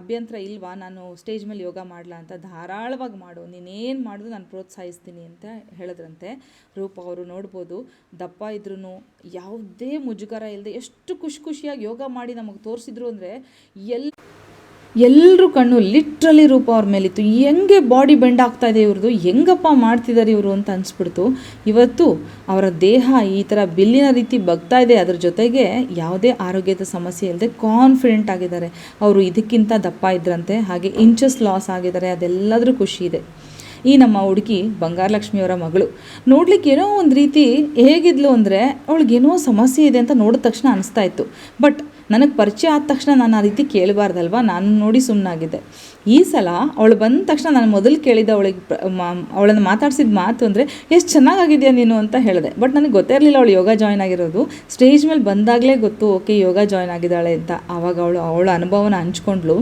Speaker 1: ಅಭ್ಯಂತರ ಇಲ್ವಾ? ನಾನು ಸ್ಟೇಜ್ ಮೇಲೆ ಯೋಗ ಮಾಡಲ ಅಂತ ಧಾರಾಳವಾಗಿ ಮಾಡು. ನೀನೇನು ಮಾಡಿದ್ರು ನಾನು ಪ್ರೋತ್ಸಾಹಿಸ್ತೀನಿ ಅಂತ ಹೇಳಿದ್ರಂತೆ, ರೂಪ ಅವರು ನೋಡ್ಬೋದು, ದಪ್ಪ ಇದ್ರೂ ಯಾವುದೇ ಮುಜುಗರ ಇಲ್ಲದೆ ಎಷ್ಟು ಖುಷಿ ಖುಷಿಯಾಗಿ ಯೋಗ ಮಾಡಿ ನಮಗೆ ತೋರಿಸಿದ್ರು ಅಂದರೆ ಎಲ್ ಎಲ್ಲರೂ ಕಣ್ಣು ಲಿಟ್ರಲಿ ರೂಪ ಅವ್ರ ಮೇಲಿತ್ತು. ಹೆಂಗೆ ಬಾಡಿ ಬೆಂಡ್ ಆಗ್ತಾ ಇದೆ ಇವ್ರದ್ದು ಹೆಂಗಪ್ಪ ಮಾಡ್ತಿದ್ದಾರೆ ಇವರು ಅಂತ ಅನಿಸ್ಬಿಡ್ತು. ಇವತ್ತು ಅವರ ದೇಹ ಈ ಥರ ಬಿಲ್ಲಿನ ರೀತಿ ಬಗ್ತಾ ಇದೆ, ಅದ್ರ ಜೊತೆಗೆ ಯಾವುದೇ ಆರೋಗ್ಯದ ಸಮಸ್ಯೆ ಇಲ್ಲದೆ ಕಾನ್ಫಿಡೆಂಟ್ ಆಗಿದ್ದಾರೆ. ಅವರು ಇದಕ್ಕಿಂತ ದಪ್ಪ ಇದ್ರಂತೆ, ಹಾಗೆ ಇಂಚಸ್ ಲಾಸ್ ಆಗಿದ್ದಾರೆ, ಅದೆಲ್ಲದರೂ ಖುಷಿ ಇದೆ. ಈ ನಮ್ಮ ಹುಡುಗಿ ಬಂಗಾರಲಕ್ಷ್ಮಿಯವರ ಮಗಳು. ನೋಡ್ಲಿಕ್ಕೆ ಏನೋ ಒಂದು ರೀತಿ ಹೇಗಿದ್ಲು ಅಂದರೆ, ಅವಳಿಗೇನೋ ಸಮಸ್ಯೆ ಇದೆ ಅಂತ ನೋಡಿದ ತಕ್ಷಣ ಅನಿಸ್ತಾ ಇತ್ತು. ಬಟ್ ನನಗೆ ಪರಿಚಯ ಆದ ತಕ್ಷಣ ನಾನು ಆ ರೀತಿ ಕೇಳಬಾರ್ದಲ್ವ? ನಾನು ನೋಡಿ ಸುಮ್ಮನಾಗಿದ್ದೆ ಈ ಸಲ ಅವಳು ಬಂದ ತಕ್ಷಣ ನಾನು ಮೊದಲು ಕೇಳಿದ ಅವಳಿಗೆ ಅವಳನ್ನು ಮಾತಾಡಿಸಿದ ಮಾತು ಅಂದರೆ, ಎಷ್ಟು ಚೆನ್ನಾಗಾಗಿದೆಯಾ ನೀನು? ಅಂತ ಹೇಳಿದೆ. ಬಟ್ ನನಗೆ ಗೊತ್ತೇ ಇರಲಿಲ್ಲ ಅವಳು ಯೋಗ ಜಾಯ್ನ್ ಆಗಿರೋದು. ಸ್ಟೇಜ್ ಮೇಲೆ ಬಂದಾಗಲೇ ಗೊತ್ತು, ಓಕೆ, ಯೋಗ ಜಾಯ್ನ್ ಆಗಿದ್ದಾಳೆ ಅಂತ. ಆವಾಗ ಅವಳು, ಅವಳ ಅನುಭವನ ಹಂಚ್ಕೊಂಡ್ಳು.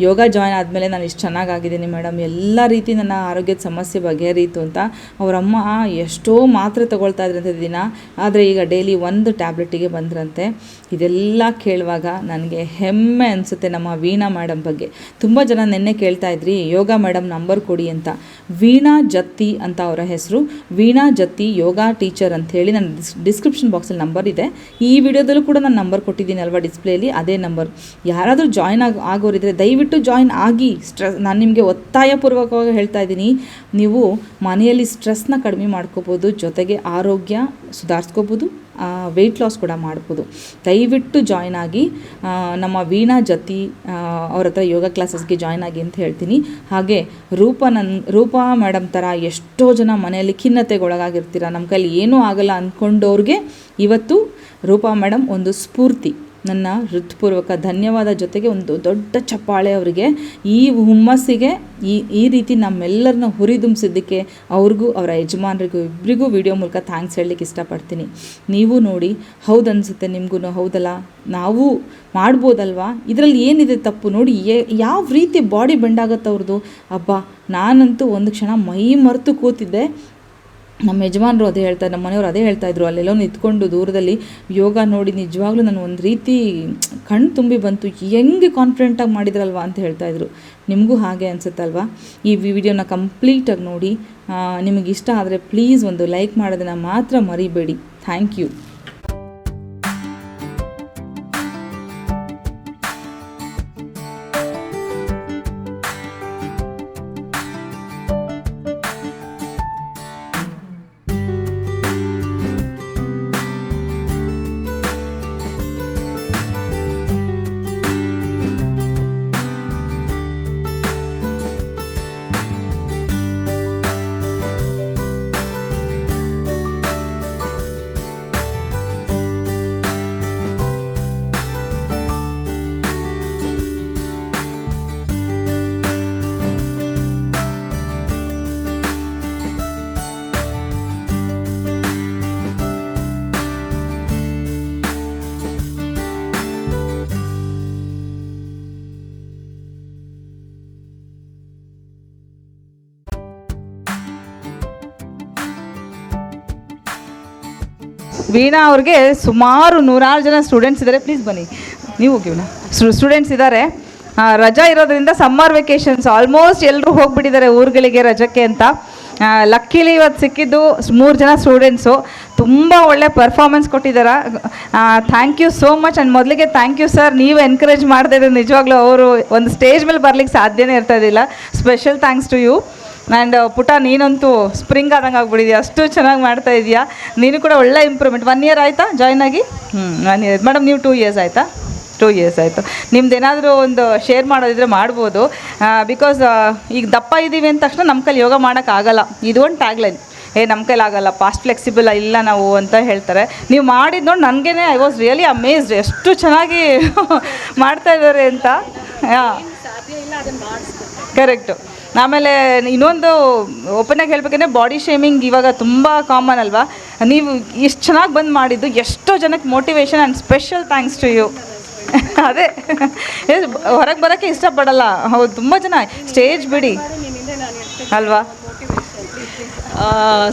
Speaker 1: ಯೋಗ ಜಾಯ್ನ್ ಆದಮೇಲೆ ನಾನು ಇಷ್ಟು ಚೆನ್ನಾಗಾಗಿದ್ದೀನಿ ಮೇಡಮ್. ಎಲ್ಲ ರೀತಿ ನನ್ನ ಆರೋಗ್ಯದ ಸಮಸ್ಯೆ ಬಗೆಹರೀತು ಅಂತ. ಅವರಮ್ಮ ಎಷ್ಟೋ ಮಾತ್ರೆ ತಗೊಳ್ತಾ ಇದ್ರಂತೆ ದಿನ. ಆದರೆ ಈಗ ಡೈಲಿ ಒಂದು ಟ್ಯಾಬ್ಲೆಟಿಗೆ ಬಂದ್ರಂತೆ. ಇದೆಲ್ಲ ಕೇಳುವಾಗ ನನಗೆ ಹೆಮ್ಮೆ ಅನಿಸುತ್ತೆ ನಮ್ಮ ವೀಣಾ ಮೇಡಮ್ ಬಗ್ಗೆ. ತುಂಬ ಜನ ನಿನ್ನೆ ಕೇಳ್ತಾ ಇದ್ರಿ, ಯೋಗ ಮೇಡಮ್ ನಂಬರ್ ಕೊಡಿ ಅಂತ. ವೀಣಾ ಜತ್ತಿ ಅಂತ ಅವರ ಹೆಸರು. ವೀಣಾ ಜತ್ತಿ ಯೋಗ ಟೀಚರ್ ಅಂತ ಹೇಳಿ ನನ್ನ ಡಿಸ್ಕ್ರಿಪ್ಷನ್ ಬಾಕ್ಸಲ್ಲಿ ನಂಬರ್ ಇದೆ. ಈ ವಿಡಿಯೋದಲ್ಲೂ ಕೂಡ ನಾನು ನಂಬರ್ ಕೊಟ್ಟಿದ್ದೀನಿ ಅಲ್ವಾ ಡಿಸ್ಪ್ಲೇಲಿ? ಅದೇ ನಂಬರ್. ಯಾರಾದರೂ ಜಾಯ್ನ್ ಆಗಿ, ಆಗೋರಿದ್ರೆ ದಯವಿಟ್ಟು ಜಾಯ್ನ್ ಆಗಿ. ಸ್ಟ್ರೆಸ್, ನಾನು ನಿಮಗೆ ಒತ್ತಾಯಪೂರ್ವಕವಾಗಿ ಹೇಳ್ತಾ ಇದ್ದೀನಿ. ನೀವು ಮನೆಯಲ್ಲಿ ಸ್ಟ್ರೆಸ್ನ ಕಡಿಮೆ ಮಾಡ್ಕೋಬೋದು, ಜೊತೆಗೆ ಆರೋಗ್ಯ ಸುಧಾರಿಸ್ಕೋಬೋದು. ವೆಯ್ಟ್ ಲಾಸ್ ಕೂಡ ಮಾಡ್ಬೋದು. ದಯವಿಟ್ಟು ಜಾಯ್ನ್ ಆಗಿ ನಮ್ಮ ವೀಣಾ ಜತಿ ಅವ್ರ ಹತ್ರ ಯೋಗ ಕ್ಲಾಸಸ್ಗೆ ಜಾಯ್ನ್ ಆಗಿ ಅಂತ ಹೇಳ್ತೀನಿ. ಹಾಗೆ ರೂಪ ನನ್ ರೂಪಾ ಮೇಡಮ್ ಥರ ಎಷ್ಟೋ ಜನ ಮನೆಯಲ್ಲಿ ಖಿನ್ನತೆಗೊಳಗಾಗಿರ್ತೀರ ನಮ್ಮ ಕೈಲಿ ಏನೂ ಆಗಲ್ಲ ಅಂದ್ಕೊಂಡವ್ರಿಗೆ ಇವತ್ತು ರೂಪಾ ಮೇಡಮ್ ಒಂದು ಸ್ಫೂರ್ತಿ. ನನ್ನ ಹೃತ್ಪೂರ್ವಕ ಧನ್ಯವಾದ ಜೊತೆಗೆ ಒಂದು ದೊಡ್ಡ ಚಪ್ಪಾಳೆ ಅವರಿಗೆ. ಈ ಹುಮ್ಮಸ್ಸಿಗೆ, ಈ ಈ ರೀತಿ ನಮ್ಮೆಲ್ಲರನ್ನ ಹುರಿದುಂಬಿಸಿದ್ದಕ್ಕೆ ಅವ್ರಿಗೂ, ಅವರ ಯಜಮಾನರಿಗೂ ಇಬ್ಬರಿಗೂ ವಿಡಿಯೋ ಮೂಲಕ ಥ್ಯಾಂಕ್ಸ್ ಹೇಳಲಿಕ್ಕೆ ಇಷ್ಟಪಡ್ತೀನಿ. ನೀವು ನೋಡಿ ಹೌದು ಅನಿಸುತ್ತೆ ನಿಮಗೂ ಹೌದಲ್ಲ? ನಾವು ಮಾಡ್ಬೋದಲ್ವಾ? ಇದರಲ್ಲಿ ಏನಿದೆ ತಪ್ಪು ನೋಡಿ ಯಾವ ರೀತಿ ಬಾಡಿ ಬೆಂಡಾಗುತ್ತೆ ಅವ್ರದ್ದು ಅಬ್ಬಾ, ನಾನಂತೂ ಒಂದು ಕ್ಷಣ ಮೈ ಮರೆತು ಕೂತಿದ್ದೆ. ನಮ್ಮ ಯಜಮಾನರು ಅದೇ ಹೇಳ್ತಾರೆ ನಮ್ಮ ಮನೆಯವರು ಅದೇ ಹೇಳ್ತಾ ಇದ್ರು. ಅಲ್ಲೆಲ್ಲೋ ನಿಂತ್ಕೊಂಡು ದೂರದಲ್ಲಿ ಯೋಗ ನೋಡಿ ನಿಜವಾಗ್ಲೂ ನಾನು ಒಂದು ರೀತಿ ಕಣ್ಣು ತುಂಬಿ ಬಂತು. ಹೆಂಗೆ ಕಾನ್ಫಿಡೆಂಟಾಗಿ ಮಾಡಿದ್ರಲ್ವಾ ಅಂತ ಹೇಳ್ತಾ ಇದ್ರು. ನಿಮಗೂ ಹಾಗೆ ಅನಿಸುತ್ತಲ್ವಾ? ಈ ವಿಡಿಯೋನ ಕಂಪ್ಲೀಟಾಗಿ ನೋಡಿ. ನಿಮಗೆ ಇಷ್ಟ ಆದರೆ ಪ್ಲೀಸ್ ಒಂದು ಲೈಕ್ ಮಾಡೋದನ್ನು ಮಾತ್ರ ಮರಿಬೇಡಿ. ಥ್ಯಾಂಕ್ ಯು ವೀಣಾ ಅವ್ರಿಗೆ ಸುಮಾರು ನೂರಾರು ಜನ ಸ್ಟೂಡೆಂಟ್ಸ್ ಇದ್ದಾರೆ ಪ್ಲೀಸ್ ಬನ್ನಿ. ನೀವು ಹೋಗಿ ವೀಣಾ. ಸ್ಟೂಡೆಂಟ್ಸ್ ಇದ್ದಾರೆ ರಜಾ ಇರೋದ್ರಿಂದ ಸಮ್ಮರ್ ವೆಕೇಶನ್ಸ್ ಆಲ್ಮೋಸ್ಟ್ ಎಲ್ಲರೂ ಹೋಗ್ಬಿಟ್ಟಿದ್ದಾರೆ ಊರುಗಳಿಗೆ ರಜಕ್ಕೆ ಅಂತ. ಲಕ್ಕಿಲಿ ಇವತ್ತು ಸಿಕ್ಕಿದ್ದು ಮೂರು ಜನ ಸ್ಟೂಡೆಂಟ್ಸು ತುಂಬ ಒಳ್ಳೆ ಪರ್ಫಾರ್ಮೆನ್ಸ್ ಕೊಟ್ಟಿದ್ದಾರೆ thank you so much and ಮೊದಲಿಗೆ ಥ್ಯಾಂಕ್ ಯು ಸರ್ ನೀವು ಎನ್ಕರೇಜ್ ಮಾಡದೇ ನಿಜವಾಗ್ಲೂ ಅವರು ಒಂದು ಸ್ಟೇಜ್ ಮೇಲೆ ಬರ್ಲಿಕ್ಕೆ ಸಾಧ್ಯನೇ ಇರ್ತಾ ಇದ್ದಿಲ್ಲ. Special thanks to you and ಪುಟ ನೀನಂತೂ ಸ್ಪ್ರಿಂಗ್ ಆದಂಗೆ ಆಗ್ಬಿಟ್ಟಿದ್ಯಾ? ಅಷ್ಟು ಚೆನ್ನಾಗಿ ಮಾಡ್ತಾ ಇದೆಯಾ? ನೀನು ಕೂಡ ಒಳ್ಳೆ ಇಂಪ್ರೂವ್ಮೆಂಟ್ ಒನ್ ಇಯರ್ ಆಯಿತಾ ಜಾಯ್ನ್ ಆಗಿ? ಹ್ಞೂ ಒನ್ ಇಯರ್ ಮೇಡಮ್ ನೀವು ಟೂ ಇಯರ್ಸ್ ಆಯಿತಾ? ಟೂ ಇಯರ್ಸ್ ಆಯಿತು. ನಿಮ್ದು ಏನಾದರೂ ಒಂದು ಶೇರ್ ಮಾಡೋದಿದ್ರೆ ಮಾಡ್ಬೋದು. ಬಿಕಾಸ್ ಈಗ ದಪ್ಪ ಇದ್ದೀವಿ ಅಂದ ತಕ್ಷಣ ನಮ್ಮ ಕೈಲಿ ಯೋಗ ಮಾಡೋಕ್ಕಾಗಲ್ಲ ಇದು ಒಂದು ಟ್ಯಾಗ್ಲೈನ್ ಏ ನಮ್ಮ ಕೈಲಿ ಆಗಲ್ಲ. ಪಾಸ್ಟ್ ಫ್ಲೆಕ್ಸಿಬಲ್ ಇಲ್ಲ ನಾವು ಅಂತ ಹೇಳ್ತಾರೆ. ನೀವು ಮಾಡಿದ್ದು ನೋಡಿ ನನಗೇ ಐ ವಾಸ್ ರಿಯಲಿ ಅಮೇಸ್ಡ್ ಎಷ್ಟು ಚೆನ್ನಾಗಿ ಮಾಡ್ತಾ ಇದ್ದಾರೆ ಅಂತ. ಹಾಂ ಕರೆಕ್ಟು ಆಮೇಲೆ ಇನ್ನೊಂದು ಓಪನಾಗಿ ಹೇಳ್ಬೇಕಂದ್ರೆ ಬಾಡಿ ಶೇಮಿಂಗ್ ಇವಾಗ ತುಂಬ ಕಾಮನ್ ಅಲ್ವಾ? ನೀವು ಇಷ್ಟು ಚೆನ್ನಾಗಿ ಬಂದು ಮಾಡಿದ್ದು ಎಷ್ಟೋ ಜನಕ್ಕೆ motivation and special thanks to you ಅದೇ. ಹೊರಗೆ ಬರೋಕ್ಕೆ ಇಷ್ಟಪಡಲ್ಲ. ಹೌದು, ತುಂಬ ಜನ. ಸ್ಟೇಜ್ ಬಿಡಿ. ಅಲ್ವಾ?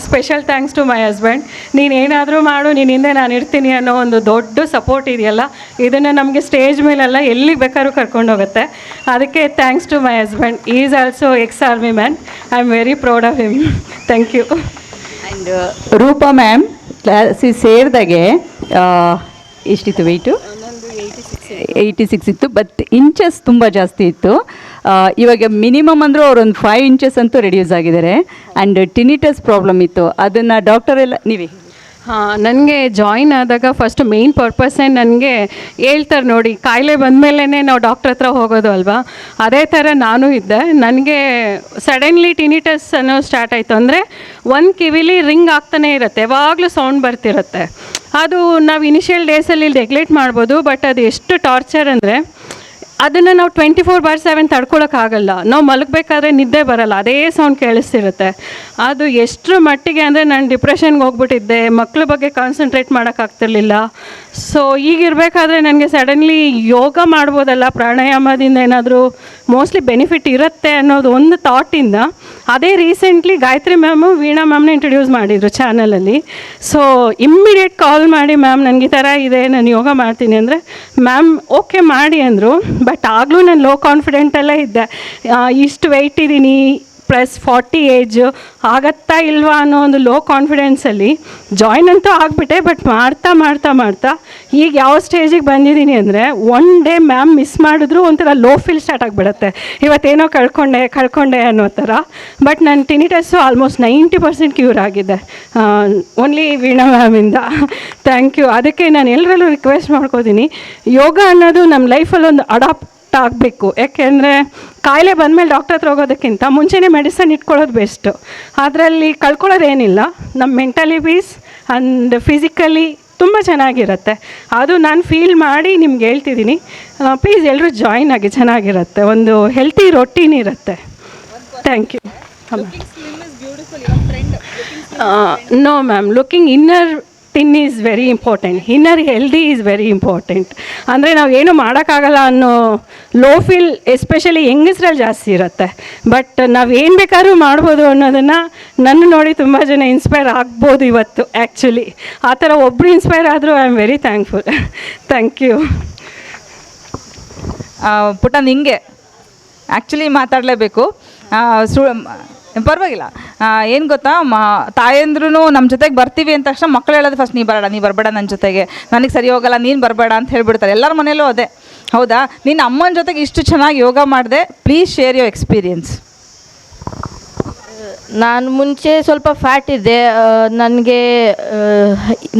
Speaker 5: Special thanks to my husband ನೀನು ಏನಾದರೂ ಮಾಡು ನೀನು ಹಿಂದೆ ನಾನು ಇರ್ತೀನಿ ಅನ್ನೋ ಒಂದು ದೊಡ್ಡ ಸಪೋರ್ಟ್ ಇದೆಯಲ್ಲ? ಇದನ್ನು ನಮಗೆ ಸ್ಟೇಜ್ ಮೇಲೆಲ್ಲ ಎಲ್ಲಿಗೆ ಬೇಕಾದ್ರೂ ಕರ್ಕೊಂಡು ಹೋಗುತ್ತೆ. ಅದಕ್ಕೆ thanks to my husband is also ex army man I am very proud of him thank you
Speaker 4: and Roopa ma'am ಕ್ಲಾಸಿಗೆ ಸೇರಿದಾಗೆ ಎಷ್ಟಿತ್ತು ವೆಯ್ಟು ಏಯ್ಟಿ ಸಿಕ್ಸ್ ಇತ್ತು. ಬಟ್ ಇಂಚಸ್ ತುಂಬ ಜಾಸ್ತಿ ಇತ್ತು. ಇವಾಗ ಮಿನಿಮಮ್ ಅಂದರೂ ಅವರೊಂದು ಫೈವ್ ಇಂಚಸ್ ಅಂತೂ ರೆಡ್ಯೂಸ್ ಆಗಿದ್ದಾರೆ. ಆ್ಯಂಡ್ ಟಿನಿಟಸ್ ಪ್ರಾಬ್ಲಮ್ ಇತ್ತು. ಅದನ್ನು ಡಾಕ್ಟರ್ ಎಲ್ಲ, ನೀವೇ
Speaker 5: ಹಾಂ, ನನಗೆ ಜಾಯಿನ್ ಆದಾಗ ಫಸ್ಟ್ ಮೇಯ್ನ್ ಪರ್ಪಸ್ಸೇ ನನಗೆ ಹೇಳ್ತಾರೆ ನೋಡಿ, ಕಾಯಿಲೆ ಬಂದಮೇಲೆ ನಾವು ಡಾಕ್ಟ್ರ್ ಹತ್ರ ಹೋಗೋದು ಅಲ್ವಾ? ಅದೇ ಥರ ನಾನು ಇದ್ದೆ. ನನಗೆ ಸಡನ್ಲಿ ಟಿನಿಟಸ್ ಅನ್ನೋ ಸ್ಟಾರ್ಟ್ ಆಯಿತು. ಅಂದರೆ ಒಂದು ಕಿವಿಲಿ ರಿಂಗ್ ಆಗ್ತಾನೆ ಇರುತ್ತೆ. ಯಾವಾಗಲೂ ಸೌಂಡ್ ಬರ್ತಿರುತ್ತೆ. ಅದು ನಾವು ಇನಿಷಿಯಲ್ ಡೇಸಲ್ಲಿ ನೆಗ್ಲೆಕ್ಟ್ ಮಾಡ್ಬೋದು ಬಟ್ ಅದು ಎಷ್ಟು ಟಾರ್ಚರ್ ಅಂದರೆ ಅದನ್ನು ನಾವು ಟ್ವೆಂಟಿ ಫೋರ್ ಬಾರ್ ಸೆವೆನ್ ತಡ್ಕೊಳಕ್ಕಾಗಲ್ಲ ನಾವು ಮಲಗಬೇಕಾದ್ರೆ ನಿದ್ದೆ ಬರಲ್ಲ. ಅದೇ ಸೌಂಡ್ ಕೇಳಿಸ್ತಿರುತ್ತೆ. ಅದು ಎಷ್ಟರ ಮಟ್ಟಿಗೆ ಅಂದರೆ ನಾನು ಡಿಪ್ರೆಷನ್ಗೆ ಹೋಗ್ಬಿಟ್ಟಿದ್ದೆ. ಮಕ್ಳ ಬಗ್ಗೆ ಕಾನ್ಸಂಟ್ರೇಟ್ ಮಾಡೋಕ್ಕಾಗ್ತಿರ್ಲಿಲ್ಲ ಸೊ ಈಗಿರಬೇಕಾದ್ರೆ ನನಗೆ ಸಡನ್ಲಿ ಯೋಗ ಮಾಡ್ಬೋದಲ್ಲ, ಪ್ರಾಣಾಯಾಮದಿಂದ ಏನಾದರೂ ಮೋಸ್ಟ್ಲಿ ಬೆನಿಫಿಟ್ ಇರುತ್ತೆ ಅನ್ನೋದು ಒಂದು ಥಾಟಿಂದ ಅದೇ ರೀಸೆಂಟ್ಲಿ ಗಾಯತ್ರಿ ಮ್ಯಾಮು ವೀಣಾ ಮ್ಯಾಮ್ನ ಇಂಟ್ರೊಡ್ಯೂಸ್ ಮಾಡಿದರು ಚಾನಲಲ್ಲಿ ಸೊ ಇಮ್ಮಿಡಿಯೇಟ್ ಕಾಲ್ ಮಾಡಿ ಮ್ಯಾಮ್, ನನಗೆ ಈ ಥರ ಇದೆ, ನಾನು ಯೋಗ ಮಾಡ್ತೀನಿ ಅಂದರೆ, ಮ್ಯಾಮ್ ಓಕೆ ಮಾಡಿ ಅಂದರು. ಬಟ್ ಆಗಲೂ ನಾನು ಲೋ ಕಾನ್ಫಿಡೆಂಟಲ್ಲೇ ಇದ್ದೆ. ಇಷ್ಟು ವೆಯ್ಟ್ ಇದ್ದೀನಿ ಪ್ಲಸ್ ಫಾರ್ಟಿ ಏಜು ಆಗತ್ತಾ ಇಲ್ವಾ ಅನ್ನೋ ಒಂದು ಲೋ ಕಾನ್ಫಿಡೆನ್ಸಲ್ಲಿ ಜಾಯ್ನ್ ಅಂತೂ ಆಗಿಬಿಟ್ಟೆ ಬಟ್ ಮಾಡ್ತಾ ಮಾಡ್ತಾ ಮಾಡ್ತಾ ಈಗ ಯಾವ ಸ್ಟೇಜಿಗೆ ಬಂದಿದ್ದೀನಿ ಅಂದರೆ ಒನ್ ಡೇ ಮ್ಯಾಮ್ ಮಿಸ್ ಮಾಡಿದ್ರು ಒಂಥರ ಲೋ ಫೀಲ್ ಸ್ಟಾರ್ಟ್ ಆಗಿಬಿಡುತ್ತೆ. ಇವತ್ತೇನೋ ಕಳ್ಕೊಂಡೆ ಕಳ್ಕೊಂಡೆ ಅನ್ನೋ ಥರ. ಬಟ್ ನನ್ನ tinnitus almost ninety percent cure ಆಗಿದೆ. ಓನ್ಲಿ ವೀಣಾ ಮ್ಯಾಮಿಂದ ಥ್ಯಾಂಕ್ ಯು ಅದಕ್ಕೆ ನಾನು ಎಲ್ಲರಲ್ಲೂ ರಿಕ್ವೆಸ್ಟ್ ಮಾಡ್ಕೋತೀನಿ. ಯೋಗ ಅನ್ನೋದು ನಮ್ಮ ಲೈಫಲ್ಲಿ ಒಂದು ಅಡಾಪ್ಟ್ ಆಗಬೇಕು ಯಾಕೆಂದರೆ ಕಾಯಿಲೆ ಬಂದಮೇಲೆ ಡಾಕ್ಟರ್ ಹತ್ರ ಹೋಗೋದಕ್ಕಿಂತ ಮುಂಚೆನೇ ಮೆಡಿಸನ್ ಇಟ್ಕೊಳ್ಳೋದು ಬೆಸ್ಟು ಅದರಲ್ಲಿ ಕಳ್ಕೊಳ್ಳೋದೇನಿಲ್ಲ. ನಮ್ಮ ಮೆಂಟಲಿ ಪೀಸ್ ಆ್ಯಂಡ್ ಫಿಸಿಕಲಿ ತುಂಬ ಚೆನ್ನಾಗಿರುತ್ತೆ. ಅದು ನಾನು ಫೀಲ್ ಮಾಡಿ ನಿಮ್ಗೆ ಹೇಳ್ತಿದ್ದೀನಿ. ಪ್ಲೀಸ್ ಎಲ್ಲರೂ ಜಾಯಿನ್ ಆಗಿ ಚೆನ್ನಾಗಿರುತ್ತೆ. ಒಂದು ಹೆಲ್ತಿ ರೊಟೀನ್ ಇರುತ್ತೆ. Thank you no ma'am looking inner thin is very important inner healthy is very important ಅಂದರೆ ನಾವು ಏನು ಮಾಡೋಕ್ಕಾಗಲ್ಲ ಅನ್ನೋ ಲೋ ಫೀಲ್ ಎಸ್ಪೆಷಲಿ ಹೆಂಗಸ್ರಲ್ಲಿ ಜಾಸ್ತಿ ಇರುತ್ತೆ. ಬಟ್ ನಾವು ಏನು ಬೇಕಾದ್ರೂ ಮಾಡ್ಬೋದು ಅನ್ನೋದನ್ನು ನನ್ನ ನೋಡಿ ತುಂಬ ಜನ ಇನ್ಸ್ಪೈರ್ ಆಗ್ಬೋದು ಇವತ್ತು ಆ್ಯಕ್ಚುಲಿ ಆ ಥರ ಒಬ್ಬರು ಇನ್ಸ್ಪೈರ್ ಆದರೂ I am very thankful thank you
Speaker 1: ಪುಟ ನಿಂಗೆ ಆ್ಯಕ್ಚುಲಿ ಮಾತಾಡಲೇಬೇಕು. ಸ್ಟೂ ಪರವಾಗಿಲ್ಲ. ಏನು ಗೊತ್ತಾ? ಮ ತಾಯಂದ್ರೂ ನಮ್ಮ ಜೊತೆಗೆ ಬರ್ತೀವಿ ಅಂತ ತಕ್ಷಣ ಮಕ್ಕಳು ಹೇಳೋದು ಫಸ್ಟ್ ನೀ ಬರಬೇಡ ನೀ ಬರಬೇಡ ನನ್ನ ಜೊತೆಗೆ. ನನಗೆ ಸರಿ ಹೋಗಲ್ಲ, ನೀನು ಬರಬೇಡ ಅಂತ ಹೇಳಿಬಿಡ್ತಾರೆ. ಎಲ್ಲರ ಮನೇಲೂ ಅದೇ. ಹೌದಾ? ನಿನ್ನ ಅಮ್ಮನ ಜೊತೆಗೆ ಇಷ್ಟು ಚೆನ್ನಾಗಿ ಯೋಗ ಮಾಡಿದೆ ಪ್ಲೀಸ್ ಶೇರ್ ಯೋರ್ ಎಕ್ಸ್ಪೀರಿಯನ್ಸ್
Speaker 6: ನಾನು ಮುಂಚೆ ಸ್ವಲ್ಪ ಫ್ಯಾಟ್ ಇದ್ದೆ. ನನಗೆ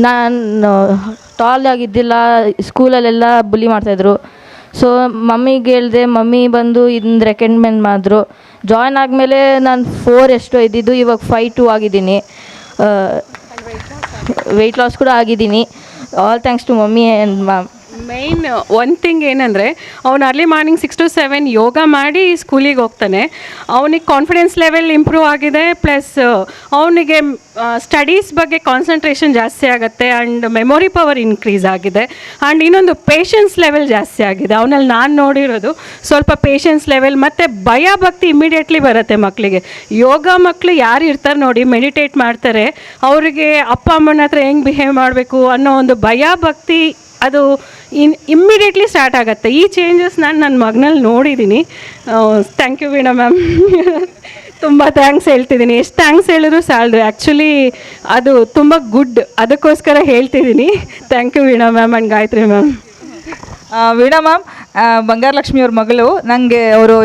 Speaker 6: ನಾನು ಟಾಲ್ ಆಗಿದ್ದಿಲ್ಲ, ಸ್ಕೂಲಲ್ಲೆಲ್ಲ ಬುಲಿ ಮಾಡ್ತಾಯಿದ್ರು ಸೊ ಮಮ್ಮಿಗೆ ಹೇಳಿದೆ, ಮಮ್ಮಿ ಬಂದು ಇದನ್ನ ರೆಕಮೆಂಡ್ ಮಾಡಿದ್ರು. ಜಾಯ್ನ್ ಆದಮೇಲೆ ನಾನು ಫೋರ್ ಎಷ್ಟು ಇದ್ದಿದ್ದು, ಇವಾಗ ಫೈ ಟು ಆಗಿದ್ದೀನಿ. ವೆಯ್ಟ್ ಲಾಸ್ ಕೂಡ ಆಗಿದ್ದೀನಿ. All thanks to mummy and ma'am
Speaker 5: main one thing ಏನಂದರೆ, ಅವ್ನು early morning six to seven yoga ಮಾಡಿ ಸ್ಕೂಲಿಗೆ ಹೋಗ್ತಾನೆ. ಅವನಿಗೆ ಕಾನ್ಫಿಡೆನ್ಸ್ ಲೆವೆಲ್ ಇಂಪ್ರೂವ್ ಆಗಿದೆ ಪ್ಲಸ್ ಅವನಿಗೆ ಸ್ಟಡೀಸ್ ಬಗ್ಗೆ ಕಾನ್ಸಂಟ್ರೇಷನ್ ಜಾಸ್ತಿ ಆಗುತ್ತೆ ಆ್ಯಂಡ್ ಮೆಮೊರಿ ಪವರ್ ಇನ್ಕ್ರೀಸ್ ಆಗಿದೆ ಆ್ಯಂಡ್ ಇನ್ನೊಂದು ಪೇಷನ್ಸ್ ಲೆವೆಲ್ ಜಾಸ್ತಿ ಆಗಿದೆ. ಅವನಲ್ಲಿ ನಾನು ನೋಡಿರೋದು ಸ್ವಲ್ಪ ಪೇಷನ್ಸ್ ಲೆವೆಲ್ ಮತ್ತು ಭಯ ಭಕ್ತಿ ಇಮಿಡಿಯೇಟ್ಲಿ ಬರುತ್ತೆ ಮಕ್ಕಳಿಗೆ ಯೋಗ ಮಕ್ಕಳು ಯಾರು ಇರ್ತಾರೆ ನೋಡಿ ಮೆಡಿಟೇಟ್ ಮಾಡ್ತಾರೆ, ಅವರಿಗೆ ಅಪ್ಪ ಅಮ್ಮನ ಹತ್ರ ಹೆಂಗೆ ಬಿಹೇವ್ ಮಾಡಬೇಕು ಅನ್ನೋ ಒಂದು ಭಯ ಭಕ್ತಿ ಅದು ಇನ್ ಇಮ್ಮಿಡಿಯೇಟ್ಲಿ ಸ್ಟಾರ್ಟ್ ಆಗುತ್ತೆ. ಈ ಚೇಂಜಸ್ ನಾನು ನನ್ನ ಮಗನಲ್ಲಿ ನೋಡಿದ್ದೀನಿ ಥ್ಯಾಂಕ್ ಯು ವೀಣಾ ಮ್ಯಾಮ್. ತುಂಬ ಥ್ಯಾಂಕ್ಸ್ ಹೇಳ್ತಿದ್ದೀನಿ ಎಷ್ಟು ಥ್ಯಾಂಕ್ಸ್ ಹೇಳಿದ್ರು ಸಾಲದು. ಆ್ಯಕ್ಚುಲಿ ಅದು ತುಂಬ ಗುಡ್ ಅದಕ್ಕೋಸ್ಕರ ಹೇಳ್ತಿದ್ದೀನಿ thank you Veena ma'am and Gayathri ma'am.
Speaker 1: Veena ma'am Bangara Lakshmi ಅವ್ರ ಮಗಳು ನನಗೆ ಅವರು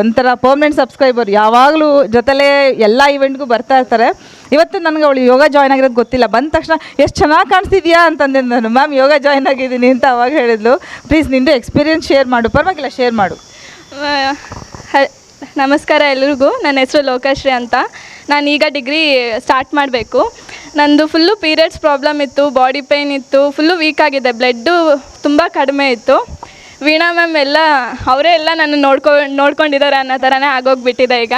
Speaker 1: ಒಂಥರ ಪರ್ಮನೆಂಟ್ ಸಬ್ಸ್ಕ್ರೈಬರ್ ಯಾವಾಗಲೂ ಜೊತೆಲೇ ಎಲ್ಲ ಇವೆಂಟ್ಗೂ ಬರ್ತಾ ಇರ್ತಾರೆ. ಇವತ್ತು ನನಗೆ ಅವಳು ಯೋಗ ಜಾಯ್ನ್ ಆಗಿರೋದು ಗೊತ್ತಿಲ್ಲ. ಬಂದ ತಕ್ಷಣ, ಎಷ್ಟು ಚೆನ್ನಾಗಿ ಕಾಣಿಸ್ತಿದ್ಯಾ? ಅಂತಂದೆ ನಾನು. ಮ್ಯಾಮ್, ಯೋಗ ಜಾಯ್ನ್ ಆಗಿದ್ದೀನಿ ಅಂತ ಅವಾಗ ಹೇಳಿದ್ಲು. ಪ್ಲೀಸ್ ನಿಂದು ಎಕ್ಸ್ಪೀರಿಯನ್ಸ್ ಶೇರ್ ಮಾಡು. ಪರವಾಗಿಲ್ಲ ಶೇರ್ ಮಾಡು.
Speaker 7: ನಮಸ್ಕಾರ ಎಲ್ರಿಗೂ. ನನ್ನ ಹೆಸರು ಲೋಕಶ್ರೀ ಅಂತ. ನಾನು ಈಗ ಡಿಗ್ರಿ ಸ್ಟಾರ್ಟ್ ಮಾಡಬೇಕು. ನಂದು ಫುಲ್ಲು ಪೀರಿಯಡ್ಸ್ ಪ್ರಾಬ್ಲಮ್ ಇತ್ತು ಬಾಡಿ ಪೇಯ್ನ್ ಇತ್ತು ಫುಲ್ಲು ವೀಕ್ ಆಗಿದೆ. ಬ್ಲಡ್ಡು ತುಂಬ ಕಡಿಮೆ ಇತ್ತು. ವೀಣಾ ಮ್ಯಾಮ್ ಎಲ್ಲ ಅವರೇ ಎಲ್ಲ ನನ್ನ ನೋಡ್ಕೊ ನೋಡ್ಕೊಂಡಿದ್ದಾರೆ ಅನ್ನೋ ಥರನೇ ಆಗೋಗ್ಬಿಟ್ಟಿದೆ ಈಗ.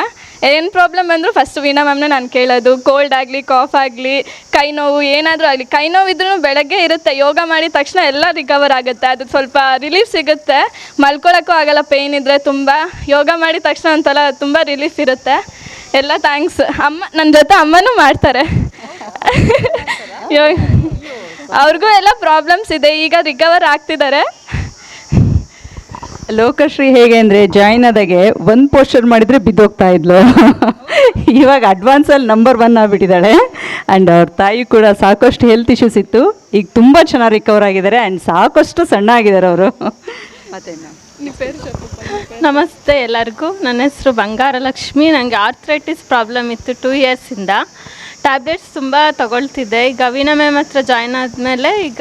Speaker 7: ಏನು ಪ್ರಾಬ್ಲಮ್ ಅಂದರೂ ಫಸ್ಟ್ ವೀಣಾ ಮ್ಯಾಮ್ನ ನಾನು ಕೇಳೋದು. ಕೋಲ್ಡ್ ಆಗಲಿ ಕಾಫ್ ಆಗಲಿ ಕೈ ನೋವು ಏನಾದರೂ ಆಗಲಿ. ಕೈ ನೋವಿದ್ರೂ ಇದ್ರೂ ಬೆಳಗ್ಗೆ ಇರುತ್ತೆ. ಯೋಗ ಮಾಡಿದ ತಕ್ಷಣ ಎಲ್ಲ ರಿಕವರ್ ಆಗುತ್ತೆ. ಅದು ಸ್ವಲ್ಪ ರಿಲೀಫ್ ಸಿಗುತ್ತೆ. ಮಲ್ಕೊಳ್ಳೋಕ್ಕೂ ಆಗಲ್ಲ ಪೇಯ್ನ್ ಇದ್ದರೆ ತುಂಬ. ಯೋಗ ಮಾಡಿದ ತಕ್ಷಣ ಒಂಥರ ತುಂಬ ರಿಲೀಫ್ ಇರುತ್ತೆ. ಎಲ್ಲ ಥ್ಯಾಂಕ್ಸ್ ಅಮ್ಮ ನನ್ನ ಜೊತೆ ಅಮ್ಮನೂ ಮಾಡ್ತಾರೆ. ಯೋಗ ಅವ್ರಿಗೂ ಎಲ್ಲ ಪ್ರಾಬ್ಲಮ್ಸ್ ಇದೆ. ಈಗ ರಿಕವರ್ ಆಗ್ತಿದ್ದಾರೆ.
Speaker 4: ಲೋಕಶ್ರೀ ಹೇಗೆ ಅಂದರೆ ಜಾಯ್ನ್ ಆದಾಗೆ ಒಂದು ಪೋಸ್ಟರ್ ಮಾಡಿದರೆ ಬಿದ್ದೋಗ್ತಾ ಇದ್ಲು. ಇವಾಗ ಅಡ್ವಾನ್ಸಲ್ಲಿ ನಂಬರ್ ಒನ್ ಆಗಿಬಿಟ್ಟಿದ್ದಾಳೆ. ಆ್ಯಂಡ್ ಅವ್ರ ತಾಯಿ ಕೂಡ ಸಾಕಷ್ಟು ಹೆಲ್ತ್ ಇಶ್ಯೂಸ್ ಇತ್ತು. ಈಗ ತುಂಬ ಚೆನ್ನಾಗಿ ರಿಕವರ್ ಆಗಿದ್ದಾರೆ ಆ್ಯಂಡ್ ಸಾಕಷ್ಟು ಸಣ್ಣ ಆಗಿದ್ದಾರೆ ಅವರು. ಮತ್ತೆ
Speaker 8: ನಮಸ್ತೆ ಎಲ್ಲರಿಗೂ. ನನ್ನ ಹೆಸರು ಬಂಗಾರ ಲಕ್ಷ್ಮಿ ನನಗೆ ಆರ್ಥ್ರೈಟಿಸ್ ಪ್ರಾಬ್ಲಮ್ ಇತ್ತು ಟೂ ಇಯರ್ಸಿಂದ ಟ್ಯಾಬ್ಲೆಟ್ಸ್ ತುಂಬ ತಗೊಳ್ತಿದ್ದೆ. ಈಗ ವೀಣಾ ಮ್ಯಾಮ್ ಹತ್ರ ಜಾಯ್ನ್ ಆದಮೇಲೆ ಈಗ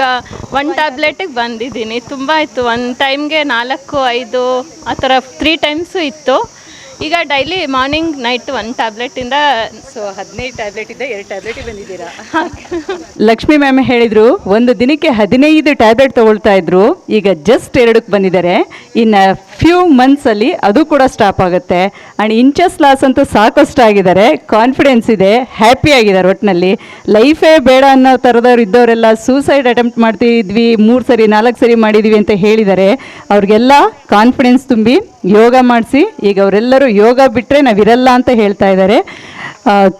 Speaker 8: ಒನ್ ಟ್ಯಾಬ್ಲೆಟಿಗೆ ಬಂದಿದ್ದೀನಿ. ತುಂಬ ಇತ್ತು ಒನ್ ಟೈಮ್ಗೆ ನಾಲ್ಕು ಐದು ಆ ಥರ ತ್ರೀ ಟೈಮ್ಸು ಇತ್ತು. ಈಗ ಡೈಲಿ ಮಾರ್ನಿಂಗ್ ನೈಟ್ ಒನ್ ಟ್ಯಾಬ್ಲೆಟಿಂದ
Speaker 4: ಸೊ ಹದಿನೈದು ಟ್ಯಾಬ್ಲೆಟ್ ಇದೆ ಎರಡು ಟ್ಯಾಬ್ಲೆಟ್ ಬಂದಿದ್ದೀರಾ? ಲಕ್ಷ್ಮಿ ಮ್ಯಾಮ್ ಹೇಳಿದ್ರು ಒಂದು ದಿನಕ್ಕೆ ಹದಿನೈದು ಟ್ಯಾಬ್ಲೆಟ್ ತಗೊಳ್ತಾ ಇದ್ರು. ಈಗ ಜಸ್ಟ್ ಎರಡಕ್ಕೆ ಬಂದಿದ್ದಾರೆ. ಇನ್ನು ಫ್ಯೂ ಮಂತ್ಸಲ್ಲಿ ಅದು ಕೂಡ ಸ್ಟಾಪ್ ಆಗುತ್ತೆ. ಆ್ಯಂಡ್ ಇಂಚಸ್ ಲಾಸ್ ಅಂತೂ ಸಾಕಷ್ಟು ಆಗಿದ್ದಾರೆ ಕಾನ್ಫಿಡೆನ್ಸ್ ಇದೆ. ಹ್ಯಾಪಿ ಆಗಿದ್ದಾರೆ ಒಟ್ಟಿನಲ್ಲಿ ಲೈಫೇ ಬೇಡ ಅನ್ನೋ ಥರದವ್ರು ಇದ್ದವರೆಲ್ಲ ಸೂಸೈಡ್ ಅಟೆಂಪ್ಟ್ ಮಾಡ್ತಿದ್ವಿ. ಮೂರು ಸರಿ, ನಾಲ್ಕು ಸರಿ ಮಾಡಿದ್ವಿ ಅಂತ ಹೇಳಿದ್ದಾರೆ ಅವ್ರಿಗೆಲ್ಲ ಕಾನ್ಫಿಡೆನ್ಸ್ ತುಂಬಿ ಯೋಗ ಮಾಡಿಸಿ. ಈಗ ಅವರೆಲ್ಲರೂ ಯೋಗ ಬಿಟ್ಟರೆ ನಾವಿರಲ್ಲ ಅಂತ ಹೇಳ್ತಾ ಇದ್ದಾರೆ.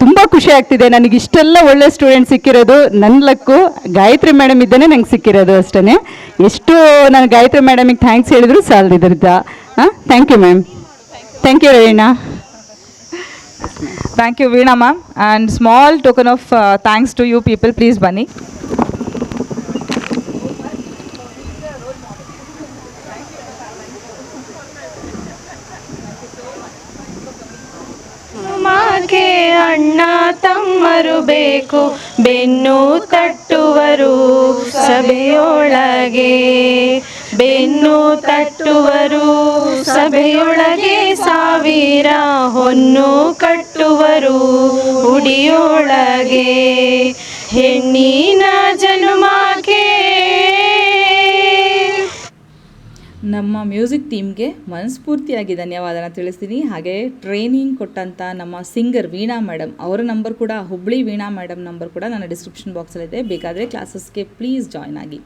Speaker 4: ತುಂಬ ಖುಷಿ ಆಗ್ತಿದೆ. ನನಗೆ ಇಷ್ಟೆಲ್ಲ ಒಳ್ಳೆ ಸ್ಟೂಡೆಂಟ್ ಸಿಕ್ಕಿರೋದು. ನನ್ನ ಲಕ್ಕು ಗಾಯತ್ರಿ ಮೇಡಮ್ ಇದ್ದಾನೆ, ನಂಗೆ ಸಿಕ್ಕಿರೋದು ಅಷ್ಟೇ ಎಷ್ಟು ನಾನು ಗಾಯತ್ರಿ ಮೇಡಮಿಗೆ ಥ್ಯಾಂಕ್ಸ್ ಹೇಳಿದ್ರು ಸಾಲದಿದ್ರದ ಹಾಂ thank you ma'am thank you ರವೀಣಾ.
Speaker 1: Thank you Veena ma'am and small token of thanks to you people please ಬನ್ನಿ.
Speaker 8: ಮಾಗೆ ಅಣ್ಣ ತಮ್ಮರು ಬೇಕು. ಬೆನ್ನು ತಟ್ಟುವರು ಸಭೆಯೊಳಗೆ. ಬೆನ್ನು ತಟ್ಟುವರು ಸಭೆಯೊಳಗೆ ಸಾವಿರ ಹೊನ್ನು ಕಟ್ಟುವರು ಉಡಿಯೊಳಗೆ ಹೆಣ್ಣಿನ ಜನುಮಾಗೆ
Speaker 1: ನಮ್ಮ ಮ್ಯೂಸಿಕ್ ಟೀಮ್ಗೆ ಮನಸ್ಫೂರ್ತಿಯಾಗಿ ಧನ್ಯವಾದನ ತಿಳಿಸ್ತೀನಿ. ಹಾಗೆ ಟ್ರೈನಿಂಗ್ ಕೊಟ್ಟಂಥ ನಮ್ಮ ಸಿಂಗರ್ ವೀಣಾ ಮೇಡಮ್ ಅವರ ನಂಬರ್ ಕೂಡ ಹುಬ್ಬಳ್ಳಿ ವೀಣಾ ಮೇಡಮ್ ನಂಬರ್ ಕೂಡ ನನ್ನ ಡಿಸ್ಕ್ರಿಪ್ಷನ್ ಬಾಕ್ಸಲ್ಲಿದೆ ಬೇಕಾದರೆ ಕ್ಲಾಸಸ್ಗೆ ಪ್ಲೀಸ್ ಜಾಯ್ನ್ ಆಗಿ.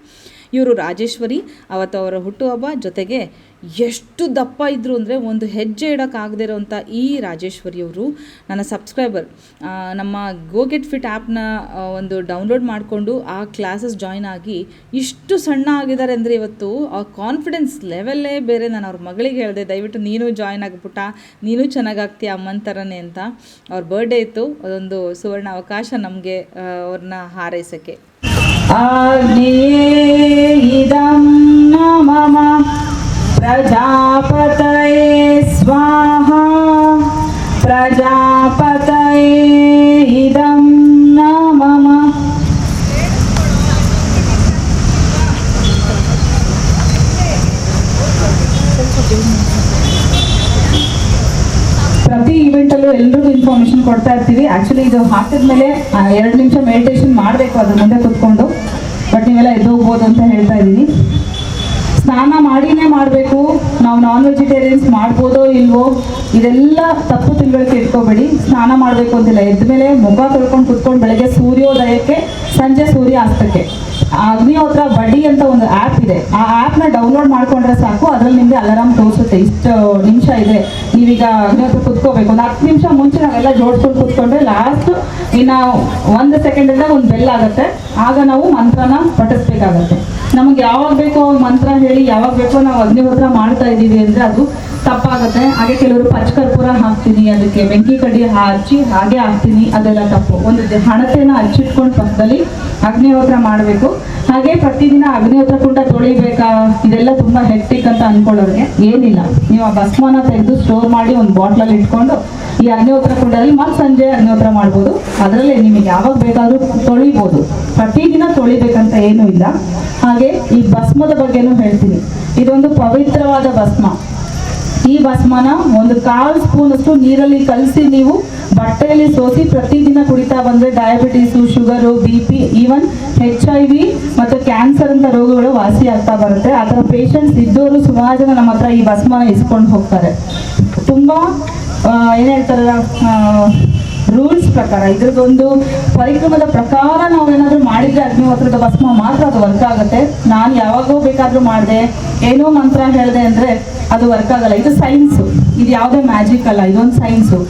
Speaker 1: ಇವರು ರಾಜೇಶ್ವರಿ, ಅವತ್ತು ಅವರ ಹುಟ್ಟುಹಬ್ಬ, ಜೊತೆಗೆ ಎಷ್ಟು ದಪ್ಪ ಇದ್ದರು ಅಂದರೆ ಒಂದು ಹೆಜ್ಜೆ ಇಡೋಕ್ಕಾಗದೇ ಇರೋಂಥ ಈ ರಾಜೇಶ್ವರಿಯವರು ನನ್ನ ಸಬ್ಸ್ಕ್ರೈಬರ್ ನಮ್ಮ ಗೋ ಗೆಟ್ ಫಿಟ್ ಆ್ಯಪ್ನ ಒಂದು ಡೌನ್ಲೋಡ್ ಮಾಡಿಕೊಂಡು ಆ ಕ್ಲಾಸಸ್ ಜಾಯ್ನ್ ಆಗಿ ಇಷ್ಟು ಸಣ್ಣ ಆಗಿದ್ದಾರೆ ಅಂದರೆ ಇವತ್ತು ಆ ಕಾನ್ಫಿಡೆನ್ಸ್ ಲೆವೆಲ್ಲೇ ಬೇರೆ. ನಾನು ಅವ್ರ ಮಗಳಿಗೆ ಹೇಳಿದೆ, ದಯವಿಟ್ಟು ನೀನು ಜಾಯ್ನ್ ಆಗಿಬಿಟ್ಟ, ನೀನು ಚೆನ್ನಾಗಾಗ್ತೀಯ ಅಮ್ಮನ ಥರನೇ ಅಂತ. ಅವ್ರ ಬರ್ಡೇ ಇತ್ತು. ಅದೊಂದು ಸುವರ್ಣ ಅವಕಾಶ ನಮಗೆ ಅವ್ರನ್ನ ಹಾರೈಸೋಕ್ಕೆ. ಪ್ರಜಾಪತಯೇ ಸ್ವಾಹ ಪ್ರಜಾಪತೈ ಇದಂ ಮಮ ಪ್ರತಿ ಇವೆಂಟಲ್ಲೂ ಎಲ್ರಿಗೂ ಇನ್ಫಾರ್ಮೇಶನ್ ಕೊಡ್ತಾ ಇರ್ತೀವಿ. ಆ್ಯಕ್ಚುಲಿ ಇದು ಹಾಕಿದ್ಮೇಲೆ ಎರಡು ನಿಮಿಷ ಮೆಡಿಟೇಷನ್ ಮಾಡಬೇಕು, ಅದ್ರ ಮುಂದೆ ಕೂತ್ಕೊಂಡು. ಬಟ್ ನೀವೆಲ್ಲ ಎದ್ದು ಹೋಗ್ಬೋದು ಅಂತ ಹೇಳ್ತಾ ಇದ್ದೀನಿ. ಸ್ನಾನ ಮಾಡಿನೇ ಮಾಡಬೇಕು. ನಾವು ನಾನ್ ವೆಜಿಟೇರಿಯನ್ಸ್ ಮಾಡ್ಬೋದೋ ಇಲ್ವೋ, ಇದೆಲ್ಲ ತಪ್ಪು ತಿಳುವಳಿಕೆ ಇಟ್ಕೋಬೇಡಿ. ಸ್ನಾನ ಮಾಡಬೇಕು ಅಂತಿಲ್ಲ. ಎದ್ಮೇಲೆ ಮುಖ ತೊಳ್ಕೊಂಡು ಕುತ್ಕೊಂಡು ಬೆಳಗ್ಗೆ ಸೂರ್ಯೋದಯಕ್ಕೆ, ಸಂಜೆ ಸೂರ್ಯಾಸ್ತಕ್ಕೆ. ಅಗ್ನಿಹೋತ್ರ ಬಡಿ ಅಂತ ಒಂದು ಆ್ಯಪ್ ಇದೆ. ಆ ಆ್ಯಪ್ನ ಡೌನ್ಲೋಡ್ ಮಾಡ್ಕೊಂಡ್ರೆ ಸಾಕು. ಅದ್ರಲ್ಲಿ ನಿಮಗೆ ಅಲಾರಾಮ್ ತೋರಿಸುತ್ತೆ. ಇಷ್ಟು ನಿಮಿಷ ಇದೆ. ನೀವೀಗ ಅಗ್ನಿಹೋತ್ರ ಕುತ್ಕೋಬೇಕು. ಒಂದು ಹತ್ತು ನಿಮಿಷ ಮುಂಚೆ ನಾವೆಲ್ಲ ಜೋಡಿಸ್ಕೊಂಡು ಕುತ್ಕೊಂಡ್ರೆ ಲಾಸ್ಟ್ ಇನ್ನು ಒಂದು ಸೆಕೆಂಡಿಂದ ಒಂದು ಬೆಲ್ ಆಗುತ್ತೆ. ಆಗ ನಾವು ಮಂತ್ರನ ಪಠಿಸ್ಬೇಕಾಗತ್ತೆ. ನಮಗೆ ಯಾವಾಗ ಬೇಕೋ ಮಂತ್ರ ಹೇಳಿ ಯಾವಾಗ ಬೇಕೋ ನಾವು ಅಗ್ನಿಹೋತ್ರ ಮಾಡ್ತಾ ಇದ್ದೀವಿ ಅಂದರೆ ಅದು ತಪ್ಪಾಗುತ್ತೆ. ಹಾಗೆ ಕೆಲವರು ಪಚ್ಚಕರ್ಪೂರ ಹಾಕ್ತೀನಿ, ಅದಕ್ಕೆ ಬೆಂಕಿ ಕಡ್ಡಿ ಹಚ್ಚಿ ಹಾಗೆ ಹಾಕ್ತೀನಿ, ಅದೆಲ್ಲ ತಪ್ಪು. ಒಂದು ಹಣತೆನ ಹಚ್ಚಿಟ್ಕೊಂಡು ಪಕ್ಕದಲ್ಲಿ ಅಗ್ನಿಹೋತ್ರ ಮಾಡಬೇಕು. ಹಾಗೆ ಪ್ರತಿದಿನ ಅಗ್ನಿಹೋತ್ರ ಕುಂಡ ತೊಳಿಬೇಕಾ? ಇದೆಲ್ಲ ತುಂಬಾ ಹೆಕ್ಟಿಕ್ ಅಂತ ಅನ್ಕೊಳ್ಳೋರಿಗೆ ಏನಿಲ್ಲ. ನೀವು ಆ ಭಸ್ಮನ ತೆಗೆದು ಸ್ಟೋರ್ ಮಾಡಿ ಒಂದು ಬಾಟ್ಲಲ್ಲಿ ಇಟ್ಕೊಂಡು ಈ ಅಗ್ನಿಹೋತ್ರ ಕುಂಡದಲ್ಲಿ ಮತ್ತೆ ಸಂಜೆ ಅಗ್ನಿಹೋತ್ರ ಮಾಡ್ಬೋದು. ಅದರಲ್ಲೇ ನಿಮಗೆ ಯಾವಾಗ ಬೇಕಾದರೂ ತೊಳಿಬೋದು. ಪ್ರತಿದಿನ ತೊಳಿಬೇಕಂತ ಏನೂ ಇಲ್ಲ. ಹಾಗೆ ಈ ಭಸ್ಮದ ಬಗ್ಗೆನೂ ಹೇಳ್ತೀನಿ. ಇದೊಂದು ಪವಿತ್ರವಾದ ಭಸ್ಮ. ಈ ಭಸ್ಮನ ಒಂದು ಕಾಲು ಸ್ಪೂನ್ ಅಷ್ಟು ನೀರಲ್ಲಿ ಕಲಸಿ ನೀವು ಬಟ್ಟೆಯಲ್ಲಿ ಸೋಸಿ ಪ್ರತಿದಿನ ಕುಡಿತಾ ಬಂದ್ರೆ diabetes sugar B P even H I V ಮತ್ತು ಕ್ಯಾನ್ಸರ್ ಅಂತ ರೋಗಗಳು ವಾಸಿ ಆಗ್ತಾ ಬರುತ್ತೆ. ಆ ಥರ ಪೇಷಂಟ್ಸ್ ಇದ್ದವರು ಸುಮಾರು ಜನ ನಮ್ಮ ಹತ್ರ ಈ ಭಸ್ಮನ ಇಸ್ಕೊಂಡು ಹೋಗ್ತಾರೆ. ತುಂಬ ಏನು ಹೇಳ್ತಾರಲ್ಲ ರೂಲ್ಸ್ ಪ್ರಕಾರ, ಇದ್ರದ್ದೊಂದು ಪರಿಕ್ರಮದ ಪ್ರಕಾರ ನಾವು ಏನಾದರೂ ಮಾಡಿದ್ರೆ ಅಗ್ನಿಹೋತ್ರದ ಭಸ್ಮ ಮಾತ್ರ ಅದು ವರ್ಕ್ ಆಗುತ್ತೆ. ನಾನು ಯಾವಾಗೋ ಬೇಕಾದರೂ ಮಾಡಿದೆ. ಏನೋ ಮಂತ್ರ ಹೇಳಿದೆ ಅಂದರೆ ಅದು ವರ್ಕ್ ಆಗಲ್ಲ. ಇದು ಸೈನ್ಸು ಇದು ಯಾವುದೇ ಮ್ಯಾಜಿಕ್ ಅಲ್ಲ. ಇದೊಂದು ಸೈನ್ಸು